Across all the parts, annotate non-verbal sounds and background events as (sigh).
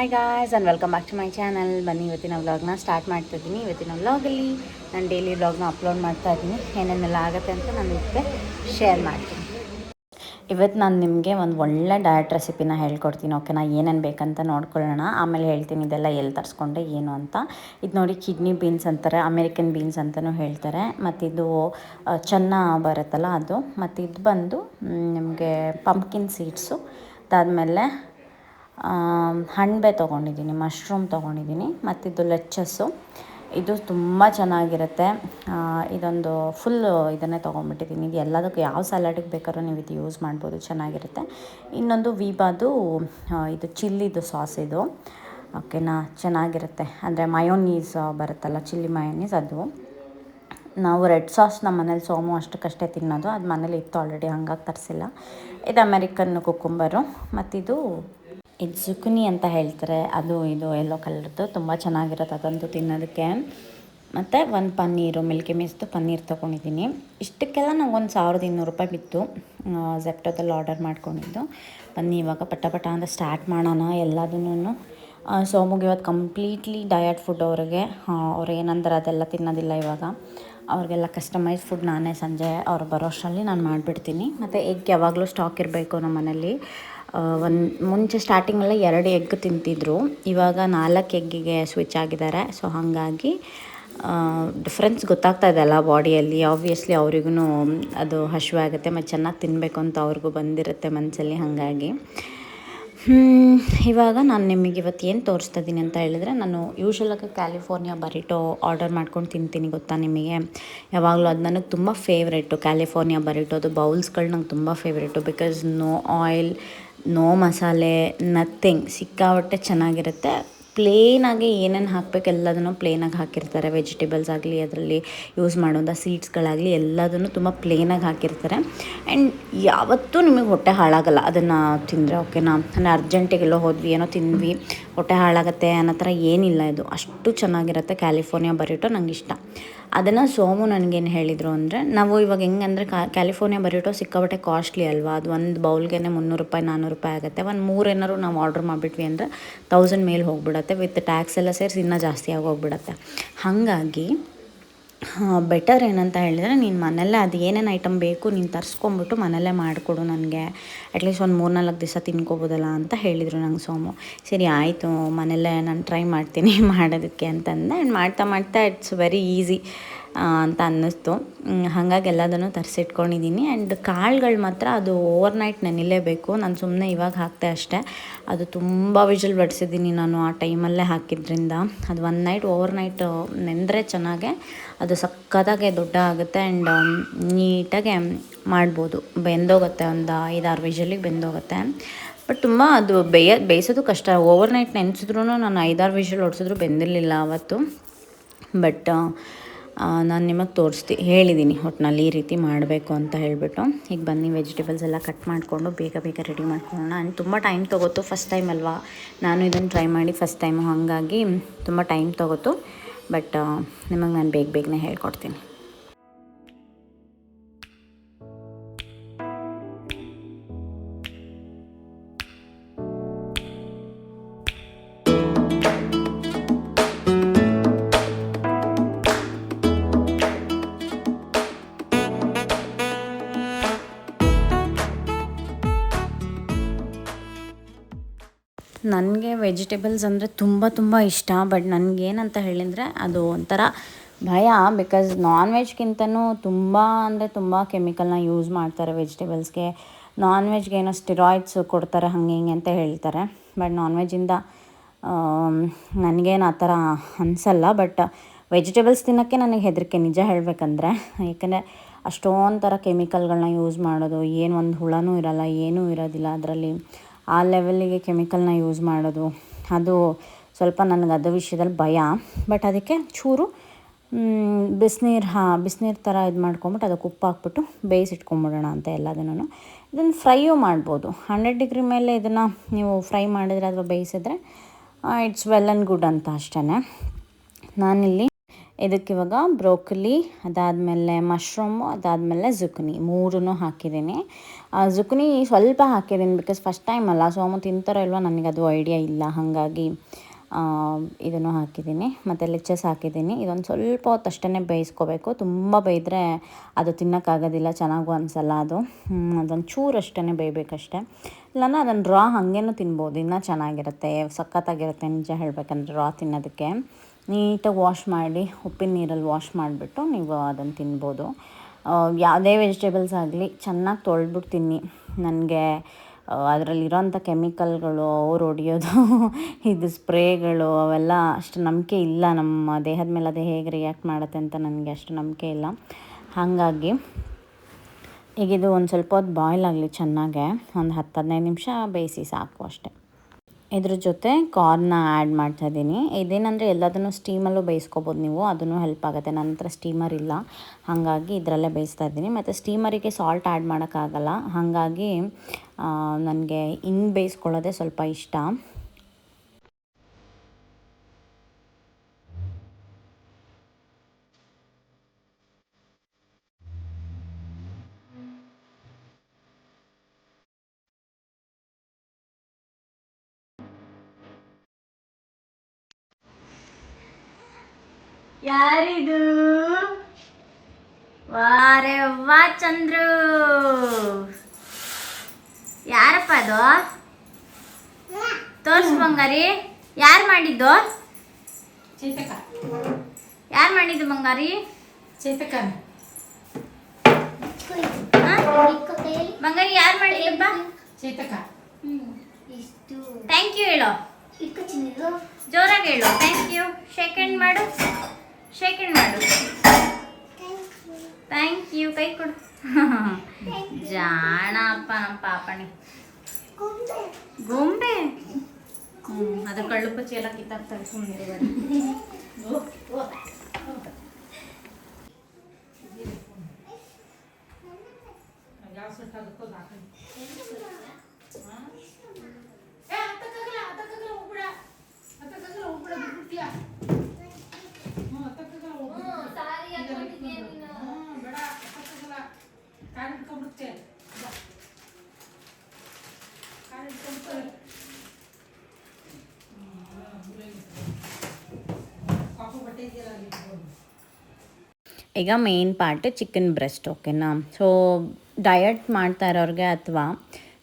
Hi guys and welcome back to my channel ಬನ್ನಿ, ಇವತ್ತಿನ ವ್ಲಾಗ್ನ ಸ್ಟಾರ್ಟ್ ಮಾಡ್ತಾ ಇದ್ದೀನಿ ಇವತ್ತಿನ ವ್ಲಾಗಲ್ಲಿ ನಾನು ಡೈಲಿ ವ್ಲಾಗ್ನ ಅಪ್ಲೋಡ್ ಮಾಡ್ತಾ ಇದ್ದೀನಿ. ಏನೇನೆಲ್ಲ ಆಗುತ್ತೆ ಅಂತ ನಾನು ಇದಕ್ಕೆ ಶೇರ್ ಮಾಡ್ತೀನಿ. ಇವತ್ತು ನಾನು ನಿಮಗೆ ಒಂದು ಒಳ್ಳೆ ಡಯಟ್ ರೆಸಿಪಿನ ಹೇಳ್ಕೊಡ್ತೀನಿ ಓಕೆನಾ ಏನೇನು ಬೇಕಂತ ನೋಡ್ಕೊಳ್ಳೋಣ. ಆಮೇಲೆ ಹೇಳ್ತೀನಿ ಇದೆಲ್ಲ ಎಲ್ಲಿ ತರಿಸ್ಕೊಂಡೆ, ಏನು ಅಂತ. ಇದು ನೋಡಿ ಕಿಡ್ನಿ ಬೀನ್ಸ್ ಅಂತಾರೆ ಅಮೇರಿಕನ್ ಬೀನ್ಸ್ ಅಂತಲೂ ಹೇಳ್ತಾರೆ. ಮತ್ತು ಇದು ಚೆನ್ನ ಬರುತ್ತಲ್ಲ ಅದು. ಮತ್ತು ಇದು ಬಂದು ನಿಮಗೆ ಪಂಪ್ಕಿನ್ ಸೀಡ್ಸು ಅದಾದಮೇಲೆ ಹಣ್ಬೆ ತೊಗೊಂಡಿದ್ದೀನಿ ಮಶ್ರೂಮ್ ತೊಗೊಂಡಿದ್ದೀನಿ ಮತ್ತು ಇದು ಲೆಚ್ಚಸ್ಸು ಇದು ತುಂಬ ಚೆನ್ನಾಗಿರುತ್ತೆ. ಇದೊಂದು ಫುಲ್ಲು ಇದನ್ನೇ ತೊಗೊಂಡ್ಬಿಟ್ಟಿದ್ದೀನಿ. ಇದು ಎಲ್ಲದಕ್ಕೂ ಯಾವ ಸಲಾಡಿಗೆ ಬೇಕಾದ್ರೂ ನೀವು ಇದು ಯೂಸ್ ಮಾಡ್ಬೋದು, ಚೆನ್ನಾಗಿರುತ್ತೆ. ಇನ್ನೊಂದು ವಿಬಾದು ಇದು ಚಿಲ್ಲಿದು ಸಾಸ್ ಇದು. ಓಕೆನಾ ಚೆನ್ನಾಗಿರುತ್ತೆ. ಅಂದರೆ ಮಯೋನೀಸ್ ಬರುತ್ತಲ್ಲ ಚಿಲ್ಲಿ ಮಯೋನೀಸ್ ಅದು. ನಾವು ರೆಡ್ ಸಾಸ್ ನಮ್ಮ ಮನೇಲಿ ಸೋಮು ಅಷ್ಟಕ್ಕಷ್ಟೇ ತಿನ್ನೋದು. ಅದು ಮನೇಲಿ ಇತ್ತು ಆಲ್ರೆಡಿ ಹಂಗಾಗಿ ತರಿಸಿಲ್ಲ. ಇದು ಅಮೆರಿಕನ್ ಕುಕ್ಕುಂಬರು ಮತ್ತಿದು ಇದು ಸುಕುನಿ ಅಂತ ಹೇಳ್ತಾರೆ. ಅದು, ಇದು ಎಲ್ಲೋ ಕಲರ್ದು ತುಂಬ ಚೆನ್ನಾಗಿರುತ್ತೆ ಅದಂತೂ ತಿನ್ನೋದಕ್ಕೆ. ಮತ್ತು ಒಂದು ಪನ್ನೀರು ಮಿಲ್ಕಿ ಮಿಸ್ದು ಪನ್ನೀರ್ ತೊಗೊಂಡಿದ್ದೀನಿ. ಇಷ್ಟಕ್ಕೆಲ್ಲ ನಂಗೆ ಒಂದು ಸಾವಿರದ ಇನ್ನೂರು ರೂಪಾಯಿ ಬಿತ್ತು. ಝೆಪ್ಟೋದಲ್ಲಿ ಆರ್ಡರ್ ಮಾಡ್ಕೊಂಡಿದ್ದು. ಬನ್ನಿ, ಇವಾಗ ಪಟ ಪಟ ಅಂತ ಸ್ಟಾರ್ಟ್ ಮಾಡೋಣ ಎಲ್ಲದನ್ನೂ ಸೋಮುಗೆ ಇವತ್ತು ಕಂಪ್ಲೀಟ್ಲಿ ಡಯಟ್ ಫುಡ್ ಅವ್ರಿಗೆ. ಅವ್ರು ಏನಂದ್ರೆ ಅದೆಲ್ಲ ತಿನ್ನೋದಿಲ್ಲ ಇವಾಗ. ಅವ್ರಿಗೆಲ್ಲ ಕಸ್ಟಮೈಸ್ ಫುಡ್ ನಾನೇ ಸಂಜೆ ಅವ್ರು ಬರೋಷ್ಟರಲ್ಲಿ ನಾನು ಮಾಡಿಬಿಡ್ತೀನಿ. ಮತ್ತು ಎಗ್ ಯಾವಾಗಲೂ ಸ್ಟಾಕ್ ಇರಬೇಕು ನಮ್ಮ ಮನೇಲಿ ಒಂದು ಮುಂಚೆ ಸ್ಟಾರ್ಟಿಂಗೆಲ್ಲ ಎರಡು ಎಗ್ ತಿಂತಿದ್ರು. ಇವಾಗ ನಾಲ್ಕು ಎಗ್ಗಿಗೆ ಸ್ವಿಚ್ ಆಗಿದ್ದಾರೆ. ಸೊ ಹಾಗಾಗಿ ಡಿಫ್ರೆನ್ಸ್ ಗೊತ್ತಾಗ್ತಾ ಇದೆ ಅಲ್ಲ ಬಾಡಿಯಲ್ಲಿ ಆಬ್ವಿಯಸ್ಲಿ ಅವ್ರಿಗೂ ಅದು ಹಸಿವೆ ಆಗುತ್ತೆ ಮತ್ತು ಚೆನ್ನಾಗಿ ತಿನ್ನಬೇಕು ಅಂತ ಅವ್ರಿಗೂ ಬಂದಿರುತ್ತೆ ಮನಸ್ಸಲ್ಲಿ ಹಾಗಾಗಿ. ಇವಾಗ ನಾನು ನಿಮಗೆ ಇವತ್ತು ಏನು ತೋರಿಸ್ತಾ ಇದ್ದೀನಿ ಅಂತ ಹೇಳಿದ್ರೆ, ನಾನು ಯೂಶ್ವಲಾಗಿ ಕ್ಯಾಲಿಫೋರ್ನಿಯಾ ಬರಿಟೋ ಆರ್ಡರ್ ಮಾಡ್ಕೊಂಡು ತಿಂತೀನಿ ಗೊತ್ತಾ ನಿಮಗೆ? ಯಾವಾಗಲೂ ಅದು ನನಗೆ ತುಂಬ ಫೇವ್ರೇಟು ಕ್ಯಾಲಿಫೋರ್ನಿಯಾ ಬರಿಟೋದು ಬೌಲ್ಸ್ಗಳು ನಂಗೆ ತುಂಬ favourite because no oil no ಮಸಾಲೆ ನಥಿಂಗ್ ಸಿಕ್ಕಾಪಟ್ಟೆ ಚೆನ್ನಾಗಿರುತ್ತೆ. ಪ್ಲೇನಾಗಿ ಏನೇನು ಹಾಕಬೇಕು ಎಲ್ಲದನ್ನು ಪ್ಲೇನಾಗಿ ಹಾಕಿರ್ತಾರೆ. ವೆಜಿಟೇಬಲ್ಸ್ ಆಗಲಿ, ಅದರಲ್ಲಿ ಯೂಸ್ ಮಾಡುವಂಥ ಸೀಡ್ಸ್ಗಳಾಗಲಿ ಎಲ್ಲದನ್ನು ತುಂಬ ಪ್ಲೇನಾಗಿ ಹಾಕಿರ್ತಾರೆ. ಆ್ಯಂಡ್ ಯಾವತ್ತೂ ನಿಮಗೆ ಹೊಟ್ಟೆ ಹಾಳಾಗಲ್ಲ. ಅದನ್ನು ತಿಂದರೆ ಓಕೆನಾ ಅಂದರೆ ಅರ್ಜೆಂಟಿಗೆಲ್ಲೋ ಹೋದ್ವಿ, ಏನೋ ತಿಂದ್ವಿ, ಹೊಟ್ಟೆ ಹಾಳಾಗತ್ತೆ ಅನ್ನೋ ಥರ ಏನಿಲ್ಲ ಇದು. ಅಷ್ಟು ಚೆನ್ನಾಗಿರುತ್ತೆ. ಕ್ಯಾಲಿಫೋರ್ನಿಯಾ ಬರಿಟೋ ನನಗಿಷ್ಟ ಅದನ್ನು ಸೋಮು ನನಗೇನು ಹೇಳಿದರು ಅಂದರೆ, ನಾವು ಇವಾಗ ಹೆಂಗಂದರೆ ಕ್ಯಾಲಿಫೋರ್ನಿಯಾ ಬರಿಟೋ ಸಿಕ್ಕಾಬಟ್ಟೆ ಕಾಸ್ಟ್ಲಿ ಅಲ್ವಾ? ಅದು ಒಂದು ಬೌಲ್ಗೆ ಮುನ್ನೂರು ರೂಪಾಯಿ ನಾನ್ನೂರು ರೂಪಾಯಿ ಆಗುತ್ತೆ. ಒಂದು ಮೂರೇನಾರು ನಾವು ಆರ್ಡ್ರ್ ಮಾಡಿಬಿಟ್ವಿ ಅಂದರೆ ತೌಸಂಡ್ ಮೇಲೆ ಹೋಗ್ಬಿಡತ್ತೆ. ವಿತ್ ಟ್ಯಾಕ್ಸ್ ಎಲ್ಲ ಸೇರಿಸಿ ಇನ್ನೂ ಜಾಸ್ತಿ ಆಗಿ ಹೋಗ್ಬಿಡತ್ತೆ ಹಾಗಾಗಿ ಬೆಟರ್ ಏನಂತ ಹೇಳಿದರೆ ನೀನು ಮನೆಯಲ್ಲೇ ಅದು ಏನೇನು ಐಟಮ್ ಬೇಕು ನೀನು ತರಿಸ್ಕೊಂಬಿಟ್ಟು ಮನೆಯಲ್ಲೇ ಮಾಡಿಕೊಡು ನನಗೆ. ಅಟ್ಲೀಸ್ಟ್ ಒಂದು ಮೂರು ನಾಲ್ಕು ದಿವಸ ತಿನ್ಕೋಬೋದಲ್ಲ ಅಂತ ಹೇಳಿದರು ನಂಗೆ ಸೋಮು. ಸರಿ, ಆಯಿತು, ಮನೆಯಲ್ಲೇ ನಾನು ಟ್ರೈ ಮಾಡ್ತೀನಿ (laughs) ಮಾಡೋದಕ್ಕೆ ಅಂತಂದೆ. ಆ್ಯಂಡ್ ಮಾಡ್ತಾ ಮಾಡ್ತಾ ಇಟ್ಸ್ ವೆರಿ ಈಸಿ ಅಂತ ಅನ್ನಿಸ್ತು. ಹಾಗಾಗಿ ಎಲ್ಲದನ್ನು ತರಿಸಿಟ್ಕೊಂಡಿದ್ದೀನಿ ಆ್ಯಂಡ್ ಕಾಳುಗಳು ಮಾತ್ರ ಅದು ಓವರ್ ನೈಟ್ ನೆನಿಲೇಬೇಕು ನಾನು ಸುಮ್ಮನೆ ಇವಾಗ ಹಾಕ್ತೆ ಅಷ್ಟೇ. ಅದು ತುಂಬ ವಿಜಲ್ ಬಡಿಸಿದ್ದೀನಿ ನಾನು ಆ ಟೈಮಲ್ಲೇ ಹಾಕಿದ್ರಿಂದ. ಅದು ಒನ್ ನೈಟ್ ಓವರ್ ನೈಟ್ ನೆಂದರೆ ಚೆನ್ನಾಗೆ ಅದು ಸಕ್ಕತ್ತಾಗೆ ದೊಡ್ಡ ಆಗುತ್ತೆ ಆ್ಯಂಡ್ ನೀಟಾಗೆ ಮಾಡ್ಬೋದು. ಬೆಂದೋಗುತ್ತೆ ಒಂದು ಐದಾರು ವಿಷಲಿಗೆ ಬೆಂದೋಗುತ್ತೆ. ಬಟ್ ತುಂಬ ಅದು ಬೇಯ, ಬೇಯಿಸೋದು ಕಷ್ಟ. ಓವರ್ ನೈಟ್ ನೆನೆಸಿದ್ರು ನಾನು ಐದಾರು ವಿಷಲ್ ಹೊಡ್ಸಿದ್ರು ಬೆಂದಿರಲಿಲ್ಲ ಆವತ್ತು ಬಟ್ ನಾನು ನಿಮಗೆ ತೋರಿಸ್ತಿ ಹೇಳಿದ್ದೀನಿ ಒಟ್ಟಿನಲ್ಲಿ ಈ ರೀತಿ ಮಾಡಬೇಕು ಅಂತ ಹೇಳಿಬಿಟ್ಟು. ಈಗ ಬನ್ನಿ ವೆಜಿಟೇಬಲ್ಸ್ ಎಲ್ಲ ಕಟ್ ಮಾಡಿಕೊಂಡು ಬೇಗ ಬೇಗ ರೆಡಿ ಮಾಡ್ಕೊಳ್ಳೋಣ. ಆ್ಯಂಡ್ ತುಂಬ ಟೈಮ್ ತೊಗೋತು ಫಸ್ಟ್ ಟೈಮ್ ಅಲ್ವಾ? ನಾನು ಇದನ್ನು ಟ್ರೈ ಮಾಡಿ ಫಸ್ಟ್ ಟೈಮು ಹಾಗಾಗಿ ತುಂಬ ಟೈಮ್ ತೊಗೋತು. ಬಟ್ ನಿಮಗೆ ನಾನು ಬೇಗ ಬೇಗನೆ ಹೇಳ್ಕೊಡ್ತೀನಿ. ನನಗೆ ವೆಜಿಟೇಬಲ್ಸ್ ಅಂದರೆ ತುಂಬ ತುಂಬ ಇಷ್ಟ, ಬಟ್ ನನಗೇನಂತ ಹೇಳಿದರೆ ಅದು ಒಂಥರ ಭಯ ಬಿಕಾಸ್ ನಾನ್ ವೆಜ್ಗಿಂತನೂ ತುಂಬ ಅಂದರೆ ತುಂಬ ಕೆಮಿಕಲ್ನ ಯೂಸ್ ಮಾಡ್ತಾರೆ ವೆಜಿಟೇಬಲ್ಸ್ಗೆ. ನಾನ್ ವೆಜ್ಗೆ ಏನೋ ಸ್ಟಿರಾಯ್ಡ್ಸ್ ಕೊಡ್ತಾರೆ, ಹಂಗೆ ಹಿಂಗೆ ಅಂತ ಹೇಳ್ತಾರೆ. ಬಟ್ ನಾನ್ ವೆಜ್ಜಿಂದ ನನಗೇನು ಆ ಥರ ಅನಿಸಲ್ಲ. ಬಟ್ ವೆಜಿಟೇಬಲ್ಸ್ ತಿನ್ನೋಕ್ಕೆ ನನಗೆ ಹೆದರಿಕೆ, ನಿಜ ಹೇಳಬೇಕಂದ್ರೆ. ಯಾಕಂದರೆ ಥರ ಕೆಮಿಕಲ್ಗಳನ್ನ ಯೂಸ್ ಮಾಡೋದು, ಏನು ಒಂದು ಹುಳನೂ ಇರಲ್ಲ, ಏನೂ ಇರೋದಿಲ್ಲ, ಅದರಲ್ಲಿ ಆ ಲೆವೆಲ್ಲಿಗೆ ಕೆಮಿಕಲ್ನ ಯೂಸ್ ಮಾಡೋದು, ಅದು ಸ್ವಲ್ಪ ನನಗೆ ಅದು ವಿಷಯದಲ್ಲಿ ಭಯ. ಬಟ್ ಅದಕ್ಕೆ ಚೂರು ಬಿಸಿನೀರು, ಹಾ, ಬಿಸಿನೀರು ಥರ ಇದು ಮಾಡ್ಕೊಂಬಿಟ್ಟು ಅದಕ್ಕೆ ಉಪ್ಪು ಹಾಕ್ಬಿಟ್ಟು ಬೇಯಿಸಿಟ್ಕೊಂಬಿಡೋಣ ಅಂತ ಎಲ್ಲದನ್ನು. ಇದನ್ನು ಫ್ರೈಯೂ ಮಾಡ್ಬೋದು. ಹಂಡ್ರೆಡ್ ಡಿಗ್ರಿ ಮೇಲೆ ಇದನ್ನು ನೀವು ಫ್ರೈ ಮಾಡಿದರೆ ಅಥವಾ ಬೇಯಿಸಿದ್ರೆ ಇಟ್ಸ್ ವೆಲ್ ಆ್ಯಂಡ್ ಗುಡ್ ಅಂತ ಅಷ್ಟೇ ನಾನಿಲ್ಲಿ ಇದಕ್ಕೆ ಇವಾಗ ಬ್ರೋಕಲಿ, ಅದಾದಮೇಲೆ ಮಶ್ರೂಮು, ಅದಾದಮೇಲೆ ಜುಕ್ನಿ. ಮೂರೂ ಹಾಕಿದ್ದೀನಿ. ಜುಕ್ನಿ ಸ್ವಲ್ಪ ಹಾಕಿದ್ದೀನಿ ಬಿಕಾಸ್ ಫಸ್ಟ್ ಟೈಮ್ ಅಲ್ಲ ಸೋಮು ತಿಂತಾರೋ ಇಲ್ವೋ ನನಗೆ ಅದು ಐಡಿಯಾ ಇಲ್ಲ. ಹಾಗಾಗಿ ಇದನ್ನು ಹಾಕಿದ್ದೀನಿ. ಮತ್ತು ಲೆಚ್ಚಸ್ ಹಾಕಿದ್ದೀನಿ. ಇದೊಂದು ಸ್ವಲ್ಪ ಹೊತ್ತು ಅಷ್ಟೇ ಬೇಯಿಸ್ಕೋಬೇಕು. ತುಂಬ ಬೇಯಿದ್ರೆ ಅದು ತಿನ್ನೋಕ್ಕಾಗೋದಿಲ್ಲ. ಚೆನ್ನಾಗೂ ಅನಿಸಲ್ಲ ಅದು. ಅದೊಂದು ಚೂರು ಅಷ್ಟೇ ಬೇಯಬೇಕಷ್ಟೆ. ಇಲ್ಲಾಂದ್ರೆ ಅದನ್ನು ರಾ ಹಾಗೇನೂ ತಿನ್ಬೋದು. ಇನ್ನೂ ಚೆನ್ನಾಗಿರುತ್ತೆ. ಸಖತ್ತಾಗಿರುತ್ತೆ ನಿಜ ಹೇಳಬೇಕಂದ್ರೆ ರಾ ತಿನ್ನೋದಕ್ಕೆ. ನೀಟಾಗಿ ವಾಶ್ ಮಾಡಿ, ಉಪ್ಪಿನ ನೀರಲ್ಲಿ ವಾಶ್ ಮಾಡಿಬಿಟ್ಟು ನೀವು ಅದನ್ನು ತಿನ್ಬೋದು. ಯಾವುದೇ ವೆಜಿಟೇಬಲ್ಸ್ ಆಗಲಿ, ಚೆನ್ನಾಗಿ ತೊಳೆದ್ಬಿಟ್ಟು ತಿನ್ನಿ. ನನಗೆ ಅದರಲ್ಲಿರೋಂಥ ಕೆಮಿಕಲ್ಗಳು, ಅವ್ರು ಹೊಡಿಯೋದು, (laughs) ಇದು ಸ್ಪ್ರೇಗಳು, ಅವೆಲ್ಲ ಅಷ್ಟು ನಂಬಿಕೆ ಇಲ್ಲ. ನಮ್ಮ ದೇಹದ ಮೇಲೆ ಅದು ಹೇಗೆ ರಿಯಾಕ್ಟ್ ಮಾಡುತ್ತೆ ಅಂತ ನನಗೆ ಅಷ್ಟು ನಂಬಿಕೆ ಇಲ್ಲ. ಹಾಗಾಗಿ, ಈಗ ಇದು ಒಂದು ಸ್ವಲ್ಪ ಹೊತ್ತು ಬಾಯ್ಲ್ ಆಗಲಿ ಚೆನ್ನಾಗೆ, ಒಂದು ಹತ್ತು ಹದಿನೈದು ನಿಮಿಷ ಬೇಯಿಸಿ ಸಾಕು ಅಷ್ಟೆ. ಇದ್ರ ಜೊತೆ ಕಾರ್ನ ಆ್ಯಡ್ ಮಾಡ್ತಾ ಇದ್ದೀನಿ. ಇದೇನಂದರೆ ಎಲ್ಲದನ್ನು ಸ್ಟೀಮಲ್ಲೂ ಬೇಯಿಸ್ಕೊಬೋದು ನೀವು. ಅದನ್ನು ಹೆಲ್ಪ್ ಆಗುತ್ತೆ. ನನ್ನ ಹತ್ರ ಸ್ಟೀಮರ್ ಇಲ್ಲ. ಹಾಗಾಗಿ ಇದರಲ್ಲೇ ಬೇಯಿಸ್ತಾ ಇದ್ದೀನಿ. ಮತ್ತು ಸ್ಟೀಮರಿಗೆ ಸಾಲ್ಟ್ ಆ್ಯಡ್ ಮಾಡೋಕ್ಕಾಗಲ್ಲ. ಹಾಗಾಗಿ ನನಗೆ ಹಿಂಗೆ ಬೇಯಿಸ್ಕೊಳ್ಳೋದೇ ಸ್ವಲ್ಪ ಇಷ್ಟ. ಯಾರಿದು? ವಾರೆ ವಾ ಚಂದ್ರು. ಯಾರಪ್ಪ ಅದು? ತೋರ್ಸ್ ಬಂಗಾರಿ. ಯಾರು ಮಾಡಿದ್ದು? ಚೇತಕ. ಯಾರು ಮಾಡಿದ್ದು ಬಂಗಾರಿ? ಚೇತಕ. ಹಾ? ಬಂಗಾರಿ ಯಾರು ಮಾಡಿದ್ದಪ್ಪ? ಚೇತಕ. ಥ್ಯಾಂಕ್ ಯು ಹೇಳು. ಜೋರಾಗಿ ಹೇಳು. ಥ್ಯಾಂಕ್ ಯು ಶೇಕೆಂಡ್ ಮಾಡು. ಶೇಕೆಂಡ್ ಮಾಡು ಥ್ಯಾಂಕ್ ಯು ಕೈ ಕೊಡು ಜಾಣ ಅಪ್ಪ ನಮ್ಮ ಪಾಪಣಿ. ಗೊಂಬೆ. ಹ್ಞೂ ಅದು ಕಳ್ಳು ಪಚ್ಚಿ ಎಲ್ಲ ಕಿತ್ತಾಕ್ತಾರೆ. ಸುಮ್ಮನೆ ಯಾವ ಸುಟ್ಟ ಈಗ ಮೇನ್ ಪಾರ್ಟ್ ಚಿಕನ್ ಬ್ರೆಸ್ಟ್ ಓಕೆನಾ ಸೊ ಡಯಟ್ ಮಾಡ್ತಾ ಇರೋರಿಗೆ ಅಥವಾ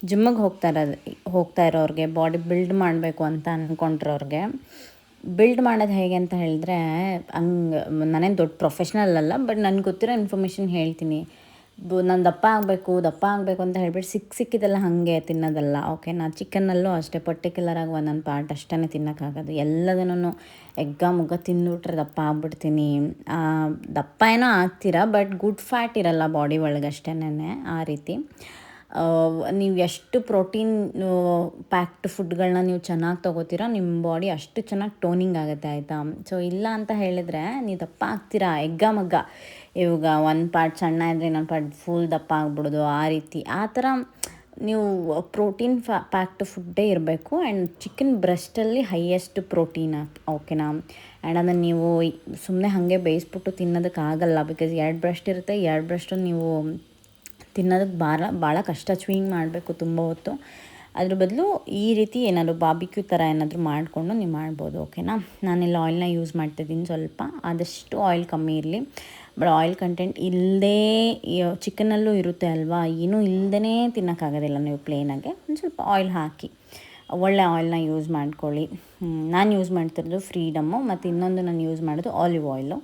ಜಿಮ್ಮಿಗೆ ಹೋಗ್ತಾ ಇರೋ ಹೋಗ್ತಾ ಇರೋರಿಗೆ ಬಾಡಿ ಬಿಲ್ಡ್ ಮಾಡಬೇಕು ಅಂತ ಅಂದ್ಕೊಂಡಿರೋರಿಗೆ ಬಿಲ್ಡ್ ಮಾಡೋದು ಹೇಗೆ ಅಂತ ಹೇಳಿದ್ರೆ, ಹಂಗೆ, ನಾನೇನು ದೊಡ್ಡ ಪ್ರೊಫೆಷ್ನಲ್ ಅಲ್ಲ ಬಟ್ ನನಗೆ ಗೊತ್ತಿರೋ ಇನ್ಫಾರ್ಮೇಷನ್ ಹೇಳ್ತೀನಿ. ನಾನು ದಪ್ಪ ಆಗಬೇಕು ದಪ್ಪ ಆಗಬೇಕು ಅಂತ ಹೇಳ್ಬಿಟ್ಟು ಸಿಕ್ಕ ಸಿಕ್ಕಿದೆಲ್ಲ ಹಾಗೆ ತಿನ್ನೋದಲ್ಲ ಓಕೆ ನಾ ಚಿಕನ್ನಲ್ಲೂ ಅಷ್ಟೇ, ಪರ್ಟಿಕ್ಯುಲರ್ ಆಗಿ ಒಂದೊಂದು ಪಾರ್ಟ್ ಅಷ್ಟೇ ತಿನ್ನೋಕ್ಕಾಗೋದು. ಎಲ್ಲದನ್ನು ಎಗ್ಗ, ಮುಗ್ಗ ತಿಂದುಬಿಟ್ರೆ ದಪ್ಪ ಆಗ್ಬಿಡ್ತೀನಿ. ದಪ್ಪ ಏನೋ ಆಗ್ತೀರ ಬಟ್ ಗುಡ್ ಫ್ಯಾಟ್ ಇರಲ್ಲ ಬಾಡಿ ಒಳಗೆ ಅಷ್ಟೇನೆ ಆ ರೀತಿ. ನೀವು ಎಷ್ಟು ಪ್ರೋಟೀನ್ ಪ್ಯಾಕ್ಡ್ ಫುಡ್ಗಳನ್ನ ನೀವು ಚೆನ್ನಾಗಿ ತೊಗೋತೀರೋ ನಿಮ್ಮ ಬಾಡಿ ಅಷ್ಟು ಚೆನ್ನಾಗಿ ಟೋನಿಂಗ್ ಆಗುತ್ತೆ, ಆಯಿತಾ? ಸೊ ಇಲ್ಲ ಅಂತ ಹೇಳಿದರೆ, ನೀವು ದಪ್ಪ ಆಗ್ತೀರಾ, ಎಗ್ಗ, ಮಗ್ಗ? ಇವಾಗ ಒಂದು ಪಾರ್ಟ್ ಸಣ್ಣ ಇದ್ದರೆ ಇನ್ನೊಂದು ಪಾರ್ಟ್ ಫುಲ್ ದಪ್ಪ ಆಗ್ಬಿಡೋದು. ಆ ರೀತಿ, ಆ ಥರ ನೀವು ಪ್ರೋಟೀನ್ ಫ್ಯಾ ಪ್ಯಾಕ್ಡ್ ಫುಡ್ಡೇ ಇರಬೇಕು. ಆ್ಯಂಡ್ ಚಿಕನ್ ಬ್ರೆಸ್ಟಲ್ಲಿ ಹೈಯೆಸ್ಟ್ ಪ್ರೋಟೀನ್ ಓಕೆನಾ ಆ್ಯಂಡ್ ಅದನ್ನು ನೀವು ಸುಮ್ಮನೆ ಹಾಗೆ ಬೇಯಿಸ್ಬಿಟ್ಟು ತಿನ್ನೋದಕ್ಕಾಗಲ್ಲ ಬಿಕಾಸ್ ಎರಡು ಬ್ರೆಸ್ಟ್ ಇರುತ್ತೆ, ಎರಡು ಬ್ರೆಸ್ಟು ನೀವು ತಿನ್ನೋದಕ್ಕೆ ಭಾಳ ಭಾಳ ಕಷ್ಟ. ಚೂಯಿಂಗ್ ಮಾಡಬೇಕು ತುಂಬ ಹೊತ್ತು. ಅದ್ರ ಬದಲು ಈ ರೀತಿ ಏನಾದರೂ ಬಾಬಿಕ್ಯೂ ಥರ ಏನಾದರೂ ಮಾಡಿಕೊಂಡು ನೀವು ಮಾಡ್ಬೋದು ಓಕೆನಾ ನಾನಿಲ್ಲಿ ಆಯಿಲ್ನ ಯೂಸ್ ಮಾಡ್ತಿದ್ದೀನಿ ಸ್ವಲ್ಪ. ಆದಷ್ಟು ಆಯಿಲ್ ಕಮ್ಮಿ ಇರಲಿ. ಬಟ್ ಆಯಿಲ್ ಕಂಟೆಂಟ್ ಇಲ್ಲದೇ ಚಿಕನಲ್ಲೂ ಇರುತ್ತೆ ಅಲ್ವಾ? ಏನೂ ಇಲ್ಲದೇ ತಿನ್ನೋಕ್ಕಾಗೋದಿಲ್ಲ ನೀವು ಪ್ಲೇನಾಗೆ ಒಂದು ಸ್ವಲ್ಪ ಆಯಿಲ್ ಹಾಕಿ. ಒಳ್ಳೆ ಆಯಿಲ್ನ ಯೂಸ್ ಮಾಡ್ಕೊಳ್ಳಿ. ನಾನು ಯೂಸ್ ಮಾಡ್ತಿರೋದು ಫ್ರೀಡಮ್ಮು ಮತ್ತು ಇನ್ನೊಂದು ನಾನು ಯೂಸ್ ಮಾಡೋದು ಆಲಿವ್ ಆಯಿಲು